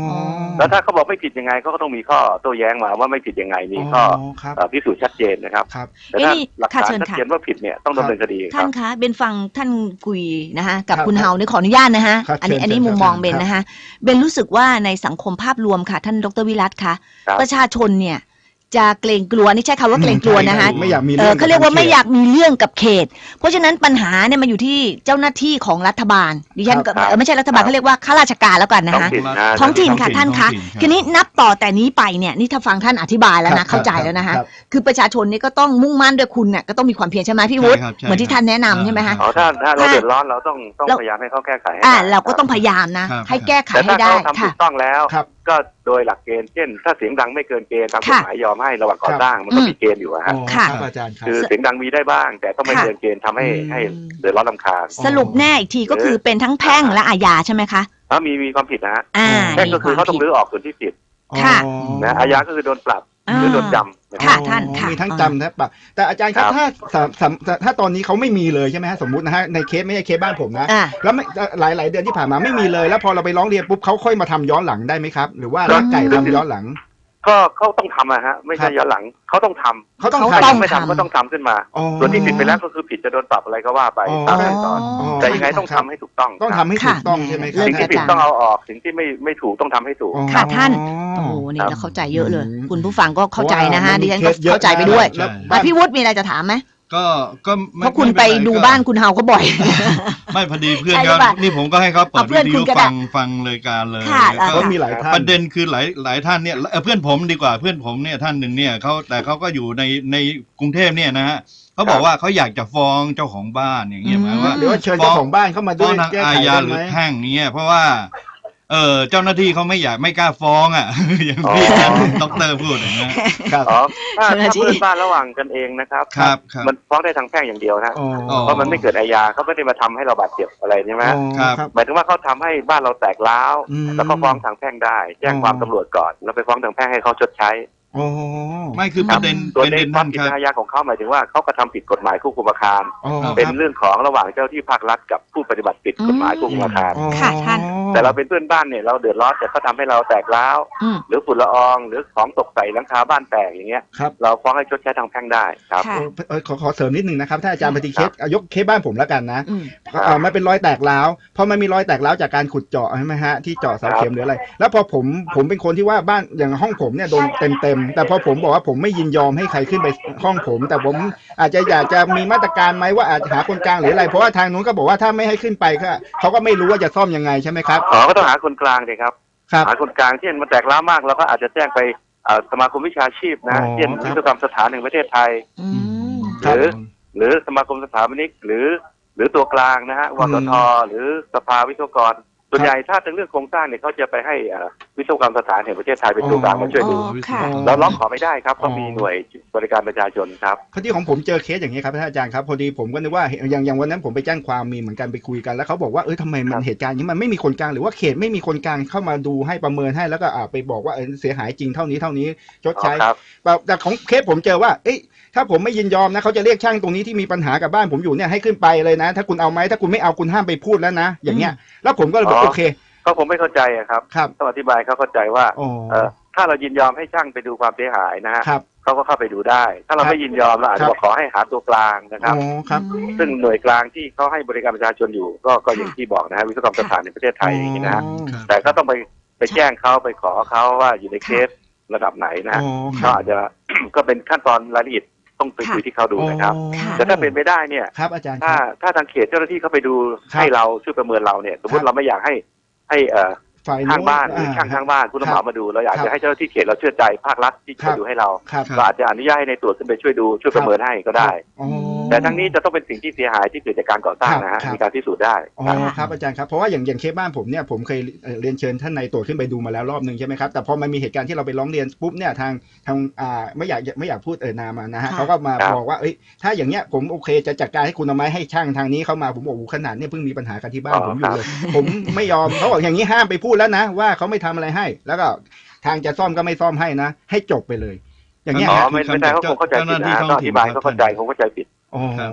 Speaker 4: แล้วถ้าเขาบอกไม่ผิดยังไงเขาก็ต้องมีข้อโต้แย้งมาว่าไม่ผิดยังไงมีข้อ
Speaker 1: ครับ
Speaker 4: เอ่อพิสูจน์ชัดเจนนะครับ
Speaker 1: ครับ
Speaker 4: แต่ถ้า
Speaker 3: เอ้ยนี่
Speaker 4: หลัก
Speaker 3: ค่ะ
Speaker 4: ฐาน
Speaker 3: เชิญ
Speaker 4: ชัด
Speaker 3: ค่ะ
Speaker 4: เจนว่าผิดเนี่ยต้องดำเนินคดีค
Speaker 3: ท่า
Speaker 4: รั
Speaker 3: น
Speaker 4: บ
Speaker 3: คะเบนฟังท่านคุยนะคะกับ
Speaker 1: ครับ
Speaker 3: คุณเฮาในยขออนุญาตนะคะ
Speaker 1: ครับ
Speaker 3: อันนี้
Speaker 1: เชิญ
Speaker 3: อันนี้
Speaker 1: เชิญ
Speaker 3: มุมมอง
Speaker 1: ครับ
Speaker 3: เบนนะคะเบนรู้สึกว่าในสังคมภาพรวมค่ะ ท่านดรวิรัตคะ
Speaker 4: ครับ
Speaker 3: ประชาชนเนี่ย จะเกรงกลัวนี่ใช่คำว่าเกรงกลัวนะคะ
Speaker 1: ไม่อยากมี
Speaker 3: เอ
Speaker 1: เรื่
Speaker 3: อ
Speaker 1: อง
Speaker 3: เขาเรียกว่า
Speaker 1: บ
Speaker 3: ไม่อยากมีเรื่องกับเขต เพราะฉะนั้นปัญหาเนี่ยมันอยู่ที่เจ้าหน้าที่ของรัฐบาลดิฉันก็
Speaker 4: ครับ
Speaker 3: เออไม่ใช่รัฐบาลเขาเรียกว่าข้าราชการแล้วกันนะ
Speaker 4: ท้อง
Speaker 3: คะ
Speaker 4: ถิ่นนะ
Speaker 3: ท้องถิ่นค่ะ
Speaker 2: ท้องถิ่น
Speaker 3: ท่านคะ
Speaker 2: ท้องถิ่นครับ
Speaker 3: ทีนี้นับต่อแต่นี้ไปเนี่ยนี่ถ้าฟังท่านอธิบายแล้ว
Speaker 1: ครั
Speaker 3: นะ
Speaker 1: บ
Speaker 3: เข้าใจ
Speaker 1: ครับ
Speaker 3: แล้วนะคะ
Speaker 1: ครับ
Speaker 3: คือประชาชนนี่ก็ต้องมุ่งมั่นด้วยคุณน่ะก็ต้องมีความเพียรใช่ไหมพี่วุฒิ
Speaker 2: ใช่ครับใช่
Speaker 3: เหมือนที่ท่านแนะนำใช่ไหมคะ
Speaker 4: อ๋อถ้าถ้าเรา
Speaker 3: ถ้า
Speaker 4: เดือดร้อนเราต้องต้อง
Speaker 3: เรา
Speaker 4: พยายามให้เขาแก้ไขให้
Speaker 3: อ่า
Speaker 4: ได้
Speaker 3: เราก็ต้องพยายามนะ
Speaker 2: ครับ
Speaker 3: ให้แก้ไข
Speaker 4: แต่
Speaker 3: ให้
Speaker 4: ถ้า
Speaker 3: ได้
Speaker 4: เขาทำถู
Speaker 3: ค่ะ
Speaker 4: กต้องแล้ว
Speaker 1: ครับ
Speaker 4: ก็โดยหลักเกณฑ์เช่น ถ้าเสียงดังไม่เกินเกณฑ์ตามกฎ
Speaker 3: ค่ะ
Speaker 4: หมายยอมให้ระหว่างก่อสร้างมันก็
Speaker 3: อืม
Speaker 4: มีเกณฑ์อยู่อะฮะ
Speaker 1: อ๋อ
Speaker 3: ค่ะ
Speaker 1: ครับอาจารย์ครับ
Speaker 4: คือเสียงดังมีได้บ้าง แต่ต้องไม่
Speaker 3: ค่ะ
Speaker 4: เกินเกณฑ์ทำให้
Speaker 1: อืม
Speaker 4: ให้เดือดร้อนลำคาญ
Speaker 3: สรุปแน่อีกทีก็คือเป็นทั้งแพ่งและอาญาใช่ไหมคะ
Speaker 4: ถ้ามีมีความผิดนะฮะ
Speaker 3: อ่า
Speaker 4: แพ่ง
Speaker 3: มี
Speaker 4: ก็
Speaker 3: ค
Speaker 4: คือ
Speaker 3: วาม
Speaker 4: เขาต้อ
Speaker 3: ผิ
Speaker 4: ง
Speaker 3: ด
Speaker 4: รื้อออกส่วนที่ผิด
Speaker 3: ค่ะ
Speaker 1: อ๋อ
Speaker 4: นะอาญาก็คือโดนปรับ
Speaker 3: อ่า
Speaker 4: หรือโดนจำนะค
Speaker 3: ค่ะ
Speaker 4: รับ
Speaker 3: ท่านค่ะ
Speaker 1: มีทั้งจำทั้งปรับแต่อาจารย์ครับ
Speaker 4: ครับ
Speaker 1: ถ้าสามสามถ้าตอนนี้เขาไม่มีเลยใช่ไหมฮะสมมตินะฮะในเคสไม่ใช่เคสบ้านผมนะ
Speaker 3: อ่า
Speaker 1: แล้วไม่หลายหลายเดือนที่ผ่านมาไม่มีเลย แล้วพอเราไปร้องเรียนปุ๊บเขาค่อยมาทำย้อนหลังได้ไหมครับ หรือว่ารักไก่ทำย้อนหลัง
Speaker 4: ก็เขาต้องทำอะฮะไม่ใช่
Speaker 1: ครับ
Speaker 4: ย้อนหลังเขาต้องทำ
Speaker 1: เขาต้อง
Speaker 3: เขา
Speaker 1: ทำ
Speaker 4: ถ้า
Speaker 3: ต้
Speaker 4: ยั
Speaker 3: อง
Speaker 4: งไม่ทำ
Speaker 3: ทำ
Speaker 4: ก็ต้องทำขึ้นมา
Speaker 1: อ๋อ
Speaker 4: ส่วนที่ผิดไปแล้วก็คือผิดจะโดนปรับอะไรก็ว่าไป
Speaker 1: อ๋อ
Speaker 4: ตามขั้นตอน
Speaker 3: อ๋อ
Speaker 4: แต่ยังไงต้องทำให้ถูกต้อง
Speaker 1: ต้อง
Speaker 4: ค
Speaker 1: ทำ
Speaker 4: รับ
Speaker 1: ให้ถูกต้องใช่ไหมครั
Speaker 3: เริ่
Speaker 1: บ
Speaker 3: ม
Speaker 4: สิ่งที่ผิด
Speaker 3: กระจ่าง
Speaker 4: ต้องเอาออกสิ่งที่ไม่ไม่ถูกต้องทำให้ถูก
Speaker 1: อ๋อ
Speaker 3: ค่ะท่าน
Speaker 1: อ๋อ
Speaker 3: โอ้โหนี่
Speaker 4: ครับ
Speaker 3: เราเข้าใจเยอะเลย
Speaker 1: อืม
Speaker 3: คุณผู้ฟังก็เข้าใจนะฮะ
Speaker 1: พร
Speaker 3: ดิ
Speaker 1: ว่
Speaker 3: ฉัน
Speaker 1: มั
Speaker 3: ก็
Speaker 1: มีคสยอะ
Speaker 3: เข้าใจไปด้วย
Speaker 1: แล้ว
Speaker 2: ใช่
Speaker 1: บ้า
Speaker 3: อะ
Speaker 1: น
Speaker 3: พี่วุฒิมีอะไรจะถามไหม
Speaker 2: ก็ก็ม่
Speaker 3: เพราะคุณ
Speaker 2: ม่
Speaker 3: ไป
Speaker 2: เนร
Speaker 3: ดู
Speaker 2: ก็
Speaker 3: บ้านคุณเฮาก็บ่อย
Speaker 2: ไม่พอดีเพื่อน
Speaker 3: ใช่หรื
Speaker 2: เขา
Speaker 3: อเปล่า
Speaker 2: นี่ผมก็ให้เขาเปิ
Speaker 3: เอา
Speaker 2: ด
Speaker 3: เพื่อน
Speaker 2: วิท
Speaker 3: คุ
Speaker 2: ยุ
Speaker 3: ณก็ได้
Speaker 2: ฟังฟังเลยการเลย
Speaker 3: ค่ะ
Speaker 2: ก็
Speaker 1: ก็มีหลายท่าน
Speaker 2: ประเด็นคือหลายหลายท่านเนี่ยเอ่อเพื่อนผมดีกว่าเพื่อนผมเนี่ยท่านหนึ่งเนี่ยเขาแต่เขาก็อยู่ในในกรุงเทพเนี่ยนะฮะเขาบอกว่าเขาอยากจะฟ้องเจ้าของบ้านอย่างเงี้ยหมายว่า
Speaker 1: หรือว่าเชิญเจ้าของบ้านเข้ามา
Speaker 2: ฟ้
Speaker 1: ด้
Speaker 2: อ
Speaker 1: ว
Speaker 2: ง
Speaker 1: ย
Speaker 2: ทาง
Speaker 1: แก้
Speaker 2: อา
Speaker 1: ไข
Speaker 2: ญา
Speaker 1: ได้
Speaker 2: ห
Speaker 1: ไห
Speaker 2: รื
Speaker 1: ม
Speaker 2: อแพ่งเนี่ยเพราะว่า เออเจ้าหน้าที่เขาไม่อยากไม่กล้าฟ้องอะ อย่างที่
Speaker 4: อ๋อ
Speaker 2: ท่านดอกเตอรพูดอย่างเงี้ย
Speaker 1: ครับ
Speaker 4: อ๋อถ้า
Speaker 3: เจ้าหน้า
Speaker 4: ถ้า
Speaker 3: ที่
Speaker 4: เพื่อนบ้านระหว่างกันเองนะครับ
Speaker 2: ครับครับ
Speaker 4: มันฟ้องได้ทางแพ่งอย่างเดียวนะ
Speaker 1: อ๋อ
Speaker 2: อ๋อ
Speaker 4: เพราะมันไม่เกิดอาญาเขาไม่ได้มาทำให้เราบาดเจ็บอะไรใช่ไหม
Speaker 1: อ๋อ
Speaker 2: ครับ
Speaker 1: ครับ
Speaker 4: หมายถึงว่าเขาทำให้บ้านเราแตกร้าว
Speaker 1: อืม
Speaker 4: แล้วก็ฟ้องทางแพ่งได้ แจ้ง
Speaker 1: อ๋อ
Speaker 4: ความตำรวจก่อนแล้วไปฟ้องทางแพ่งให้เขาชดใช้
Speaker 1: อ๋อ
Speaker 2: ไม่คือประเด็น
Speaker 4: ส่ว
Speaker 2: ป
Speaker 4: น
Speaker 2: ระ
Speaker 4: ใน
Speaker 2: เด็น
Speaker 4: ควา
Speaker 2: ท่ามน
Speaker 4: ผิด
Speaker 2: ครับ
Speaker 4: ทางอาญาของเขาหมายถึงว่าเขากระทำผิดกฎหมายควบคุมอาคาร
Speaker 1: อ๋อ
Speaker 2: ครับ
Speaker 4: เป็นเรื่องของระหว่างเจ้าที่ภาครัฐกับผู้ปฏิบัติผิดกฎหมายควบคุมอาคาร
Speaker 1: อ๋อ
Speaker 3: ค่ะท่าน
Speaker 4: แต่เราเป็นเพื่อนบ้านเนี่ยเราเดือดร้อนแต่เขาทำให้เราแตกร้าว
Speaker 3: อืม
Speaker 4: หรือฝุ่นละออง หรือของตกใส่หลังคาบ้านแตกอย่างเงี้ย
Speaker 1: ครับ
Speaker 4: เราฟ้องให้ชดใช้ทางแพ่งได้ครับ
Speaker 3: ค่ะ
Speaker 1: เออขอขอเสริมนิดนึงนะครับถ้าอาจารย์ปฏิเคสอะยกเคสบ้านผมแล้วกันนะ
Speaker 3: อืม
Speaker 4: ครับ
Speaker 1: เอ่อมันเป็นรอยแตกร้าวพอมันมีรอยแตกร้าวจากการขุดเจาะใช่ไหมฮะที่เจาะเสาเข็มหรืออะไร แล้วพอผมผมเป็นคนที่ว่าบ้านอย่างห้องผมเนี่ยโดนเต็มเต็มๆแต่พอผมบอกว่าผมไม่ยินยอมให้ใครขึ้นไปห้องผม แต่ผมอาจจะอยากจะมีมาตรการไหมว่าอาจจะหาคนกลางหรืออะไร เพราะว่าทางนู้นก็บอกว่าถ้าไม่ให้ขึ้นไปก็เขาก็ไม่รู้ว่าจะซ่อมยังไงใช่ไหมครับ
Speaker 4: อ๋อก็ต้องหาคนกลางเลยครับ
Speaker 1: ครับ
Speaker 4: หาคนกลางเช่นมันแตกร้าวมากเราก็อาจจะแจ้งไปเอ่อสมาคมวิชาชีพนะ
Speaker 1: อ๋อ
Speaker 4: เช่น
Speaker 1: ครับ
Speaker 4: วิศวกรรมสถานแห่งประเทศไทย
Speaker 3: อืม
Speaker 4: หรือหรือสมาคมสถาปนิกหรือ หรือตัวกลางนะฮะวสทหรือสภาวิศวกร ส่วนใหญ่ถ้าเป็นเรื่องโครงสร้างเนี่ยเขาจะไปให้เอ่อวิศวกรรมสถานแห่งประเทศไทยเป็นตัวกลางมาช่วยดู
Speaker 3: อ๋อค่ะ
Speaker 4: เราร้องขอไม่ได้ครับต้องมีหน่วยบริการประชาชนครับ
Speaker 1: พอดีของผมเจอเคสอย่างนี้ครับท่านอาจารย์ครับพอดีผมก็นึกว่าอย่างอย่างวันนั้นผมไปแจ้งความมีเหมือนกันไปคุยกันแล้วเขาบอกว่าเออทำไมมั
Speaker 4: ครั
Speaker 1: น
Speaker 4: บ
Speaker 1: เหตุการณ์นี้มันไม่มีคนกลางหรือว่าเขตไม่มีคนกลางเข้ามาดูให้ประเมินให้แล้วก็อ่าไปบอกว่าเออเสียหายจริงเท่านี้เท่านี้ชด
Speaker 4: อ๋อ
Speaker 1: ใช้
Speaker 4: ครับ
Speaker 1: แต่แต่ของเคสผมเจอว่าเอ้ยถ้าผมไม่ยินยอมนะเขาจะเรียกช่างตรงนี้ที่มีปัญหากับบ้านผมอยู่เนี่ยให้ขึ้นไปเลยนะ ถ้าคุณเอาไหมถ้าคุณไม่เอาคุณห้ามไปพูดแล้วนะ อย่างเงี้ยแล้วผมก็เลยบอก
Speaker 4: อ๋อ
Speaker 1: โอเค
Speaker 4: ก็ผมไม่เข้าใจอะครับ
Speaker 1: ครับ
Speaker 4: ต้องอธิบายเขาเข้าใจว่า
Speaker 1: อ๋อ
Speaker 4: เอ่อถ้าเรายินยอมให้ช่างไปดูความเสียหายนะฮะ
Speaker 1: ครับ
Speaker 4: เขาก็เข้าไปดูได้ ถ้าเรา
Speaker 1: ครับ
Speaker 4: ไม่ยินยอมเราอาจ
Speaker 1: ครั
Speaker 4: จะ
Speaker 1: บ
Speaker 4: บอกขอให้หาตัวกลางนะครับ
Speaker 1: อ๋อครับ
Speaker 4: ซึ่งหน่วยกลางที่เขาให้บริการประชาชนอยู่ ก็ก็อย่างที่บอกนะฮะวิศวกรรมสถานในประเทศไทยอย่างนี้นะฮะ
Speaker 1: อ๋อ
Speaker 2: ครับ
Speaker 4: แต่ก็ต้องไปไปแจ้งเขาไปขอเขาว่าอยู่ในเคสระดับไหนนะฮะ
Speaker 1: อ๋อค
Speaker 4: ก็
Speaker 1: รับ
Speaker 4: อาจจะ ก็เป็นขั้นตอนรายละเอียด ต้องไปคุยที่เขาดูนะครับ
Speaker 1: อ๋อ
Speaker 3: ค่ะ
Speaker 4: แต่ถ้าเป็นไปได้เนี่ย
Speaker 1: ครับอาจารย์ค
Speaker 4: ถ้า
Speaker 1: รับ
Speaker 4: ถ้าทางเขตเจ้าหน้าที่เขาไปดู
Speaker 1: ครับ
Speaker 4: ให้เราช่วยประเมินเราเนี่ย สมม
Speaker 1: ครั
Speaker 4: ติ
Speaker 1: บ
Speaker 4: เราไม่อยากให้ให้เอ่อ
Speaker 1: ฝ่าย
Speaker 4: ข้างบ้านหรือข้าง
Speaker 1: อ่
Speaker 4: ข้างบ้านผู้รับเหมามาดูเราอยาก
Speaker 1: ครับ
Speaker 4: จะให้เจ้าหน้าที่เขตเราเชื่อใจภาครัฐที่
Speaker 1: ครั
Speaker 4: จะ
Speaker 1: บ
Speaker 4: ดูให้เรา
Speaker 1: ครับ
Speaker 2: ครับ
Speaker 4: ก็อาจจะอนุญาตให้ในตรวจขึ้นไปช่วยดูช่วยประเมินให้ก็ได้
Speaker 1: อ๋อ
Speaker 4: แต่ทั้งนี้จะต้องเป็นสิ่งที่เสียหายที่เกิดจากการก่อสร้างนะฮะ
Speaker 1: ครับ
Speaker 4: มีการพิสูจน์ได้
Speaker 1: อ๋อครับอาจารย์ครับเพราะว่าอย่างอย่างเคสบ้านผมเนี่ยผมเคยเอ่อเรียนเชิญท่านนายตรวจขึ้นไปดูมาแล้วรอบหนึ่งใช่ไหมครับแต่พอมันมีเหตุการณ์ที่เราไปร้องเรียนปุ๊บเนี่ยทางทางอ่าไม่อยากไม่อยากพูดเอ่ยนามอะนะฮะ
Speaker 3: ค่ะ
Speaker 1: เขาก็มา
Speaker 4: ครับ
Speaker 1: บอกว่าเอ้ยถ้าอย่างเงี้ยผมโอเคจะจัดการให้คุณเอาไม้ให้ช่างทางนี้เข้ามาผมบอกโอ้โหขนาดเนี่ยเพิ่งมีปัญหากันที่บ้านผมอยู่เลยผมไม่ยอมเขาบอกอย่างนี้ห้ามไปพูดแล้วนะว่าเขาไม่ทำอะไรให้ แล้วก็ทางจะซ่อมก็ไม่ซ่อมให้นะ ให้จบไปเลย อย่างเงี้ย
Speaker 4: อ๋อ
Speaker 1: ฮะ
Speaker 4: ไม่ไม่ได้เขาคงเข้าใจผิดนะต้องอธิบายเขาเข้าใจคงเข้าใจผิด
Speaker 1: อ๋อ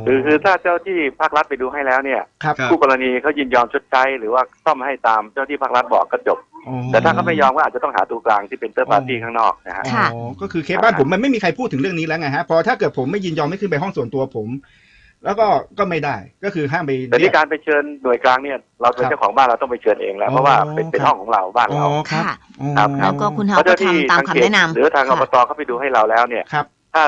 Speaker 4: คือคือถ้าเจ้าที่ภาครัฐไปดูให้แล้วเนี่ย
Speaker 1: ครับ
Speaker 2: ครับ
Speaker 4: คู่กรณีเขายินยอมชดใช้หรือว่าซ่อมให้ตามเจ้าที่ภาครัฐบอกก็จบ
Speaker 1: อ๋อ
Speaker 4: แต่ถ้าเขาไม่ยอมก็อาจจะต้องหาตัวกลางที่เป็นเตอร์ปาร์ตี้ข้างนอกนะฮะ
Speaker 3: ค่ะ
Speaker 1: อ๋อก็คือเคสบ้านผมมันไม่มีใครพูดถึงเรื่องนี้แล้วไงฮะพอถ้าเกิดผมไม่ยินยอมไม่ขึ้นไปห้องส่วนตัวผม แล้วก็ก็ไม่ได้ก็คือห้ามไป
Speaker 4: แต่ที่การไปเชิญหน่วยกลางเนี่ย เราเป็น
Speaker 1: ครับ
Speaker 4: เจ้าของบ้านเราต้องไปเชิญเองแล้ว
Speaker 1: อ๋อ
Speaker 4: เพราะว่าเป็นเป็น
Speaker 1: ครับ
Speaker 4: ห้องของเราบ้าน
Speaker 1: อ๋อ
Speaker 4: เรา
Speaker 1: ครับ
Speaker 3: ค่ะ
Speaker 1: อ๋อ
Speaker 4: ครับครั
Speaker 3: แล้
Speaker 4: บ
Speaker 3: วก็คุณเฮา
Speaker 4: เพราะ
Speaker 3: ก็
Speaker 4: เจ้าที่
Speaker 3: ทำตาม
Speaker 4: ทาง
Speaker 3: คำ
Speaker 4: เขต
Speaker 3: แนะนำ
Speaker 4: หรือทางอ
Speaker 3: ค่ะ
Speaker 4: บตเขาไปดูให้เราแล้วเนี่ย
Speaker 1: ครับ
Speaker 4: ถ้า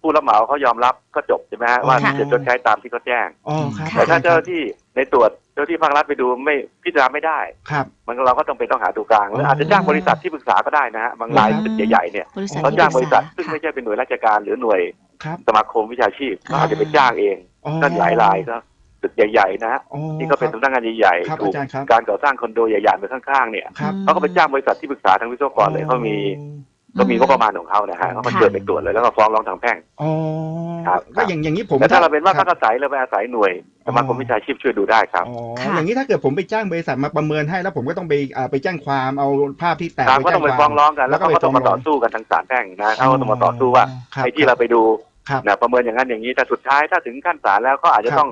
Speaker 4: ผู้รับเหมาเขายอมรับก็จบใช่ไหมฮะว่า
Speaker 3: ค่ะ
Speaker 4: จะชดใช้ตามที่เขาแจ้ง
Speaker 1: อ๋อครับ
Speaker 3: ค่ะ
Speaker 4: แต่ถ้าเจ้าหน้าที่ในตรวจเจ้าหน้าที่ภาครัฐไปดูไม่พิจารณาไม่ได้
Speaker 1: ครับ
Speaker 4: มันก็เราก็ต้องไปต้องหาตัวกลางหรืออาจจะจ้างบริษัทที่ปรึกษาก็ได้นะฮะบางราย
Speaker 1: อืม
Speaker 4: ตึกใหญ่ๆเนี่ย
Speaker 3: บริษัท
Speaker 4: เขา
Speaker 3: ที่
Speaker 4: จ้างบริษัท
Speaker 3: ปรึ
Speaker 4: ซึ่ง
Speaker 3: กษา
Speaker 4: ไม่ใช่เป็นหน่วยราชการหรือหน่วย
Speaker 1: ครับ
Speaker 4: สมาคมวิชาชีพ
Speaker 3: อ่า
Speaker 4: เขาอาจจะไปจ้างเอง
Speaker 1: อ๋อ
Speaker 4: นั่นหลายรายก็ตึกใหญ่ๆนะฮะ
Speaker 1: อ๋อ
Speaker 4: ที่ก็เป็น
Speaker 1: ครับ
Speaker 4: สำนักงานใหญ่
Speaker 1: ครับ
Speaker 4: ๆถูก
Speaker 1: อาจารย์ครับ
Speaker 4: การก่อสร้างคอนโดใหญ่ๆไปข้างๆเนี่ย
Speaker 1: ครับ
Speaker 4: เขาก็ไปจ้างบริษัทที่ปรึกษาทางวิศวกรเลยเขามี ก็มีงบประมาณของเขานะฮะเขาก็เชิญไปตรวจเลยแล้วก็ฟ้องร้องทางแพ่ง
Speaker 1: อ๋อ
Speaker 4: ครับ
Speaker 1: ก็อย่างอย่างนี้ผม
Speaker 4: แต่ถ้าเราเป็นว่า
Speaker 1: ค
Speaker 4: พั
Speaker 1: บ
Speaker 4: กอาศัยเราไปอาศัยหน่วยสมาคมวิชาชีพช่วยดูได้ครับ
Speaker 1: อ๋อ
Speaker 3: ค่ะ
Speaker 1: อย่างนี้ถ้าเกิดผมไปจ้างบริษัทมาประเมินให้แล้วผมก็ต้องไปอ่าไปแจ้งความเอาภาพที่แตก
Speaker 4: ทางก็ต้องไป
Speaker 1: แจ้
Speaker 4: ฟ้องร้องกัน
Speaker 1: แล้
Speaker 4: แล้วว
Speaker 1: ก็
Speaker 4: เขา
Speaker 1: ไป
Speaker 4: ก็ต้องมา
Speaker 1: ฟ้
Speaker 4: ต่
Speaker 1: อ
Speaker 4: อง
Speaker 1: ร้อง
Speaker 4: สู้กันทางศาลแพ่งนะเขาก็ต้องมาต่อสู้ว่า
Speaker 1: ครับ
Speaker 4: ไอ้ที่เราไปดู
Speaker 1: ครับ
Speaker 4: นะประเมินอย่างนั้นอย่างนี้แต่สุดท้ายถ้าถึงขั้นศาลแล้วก็อาจจะ
Speaker 1: ครับ
Speaker 4: ต้อง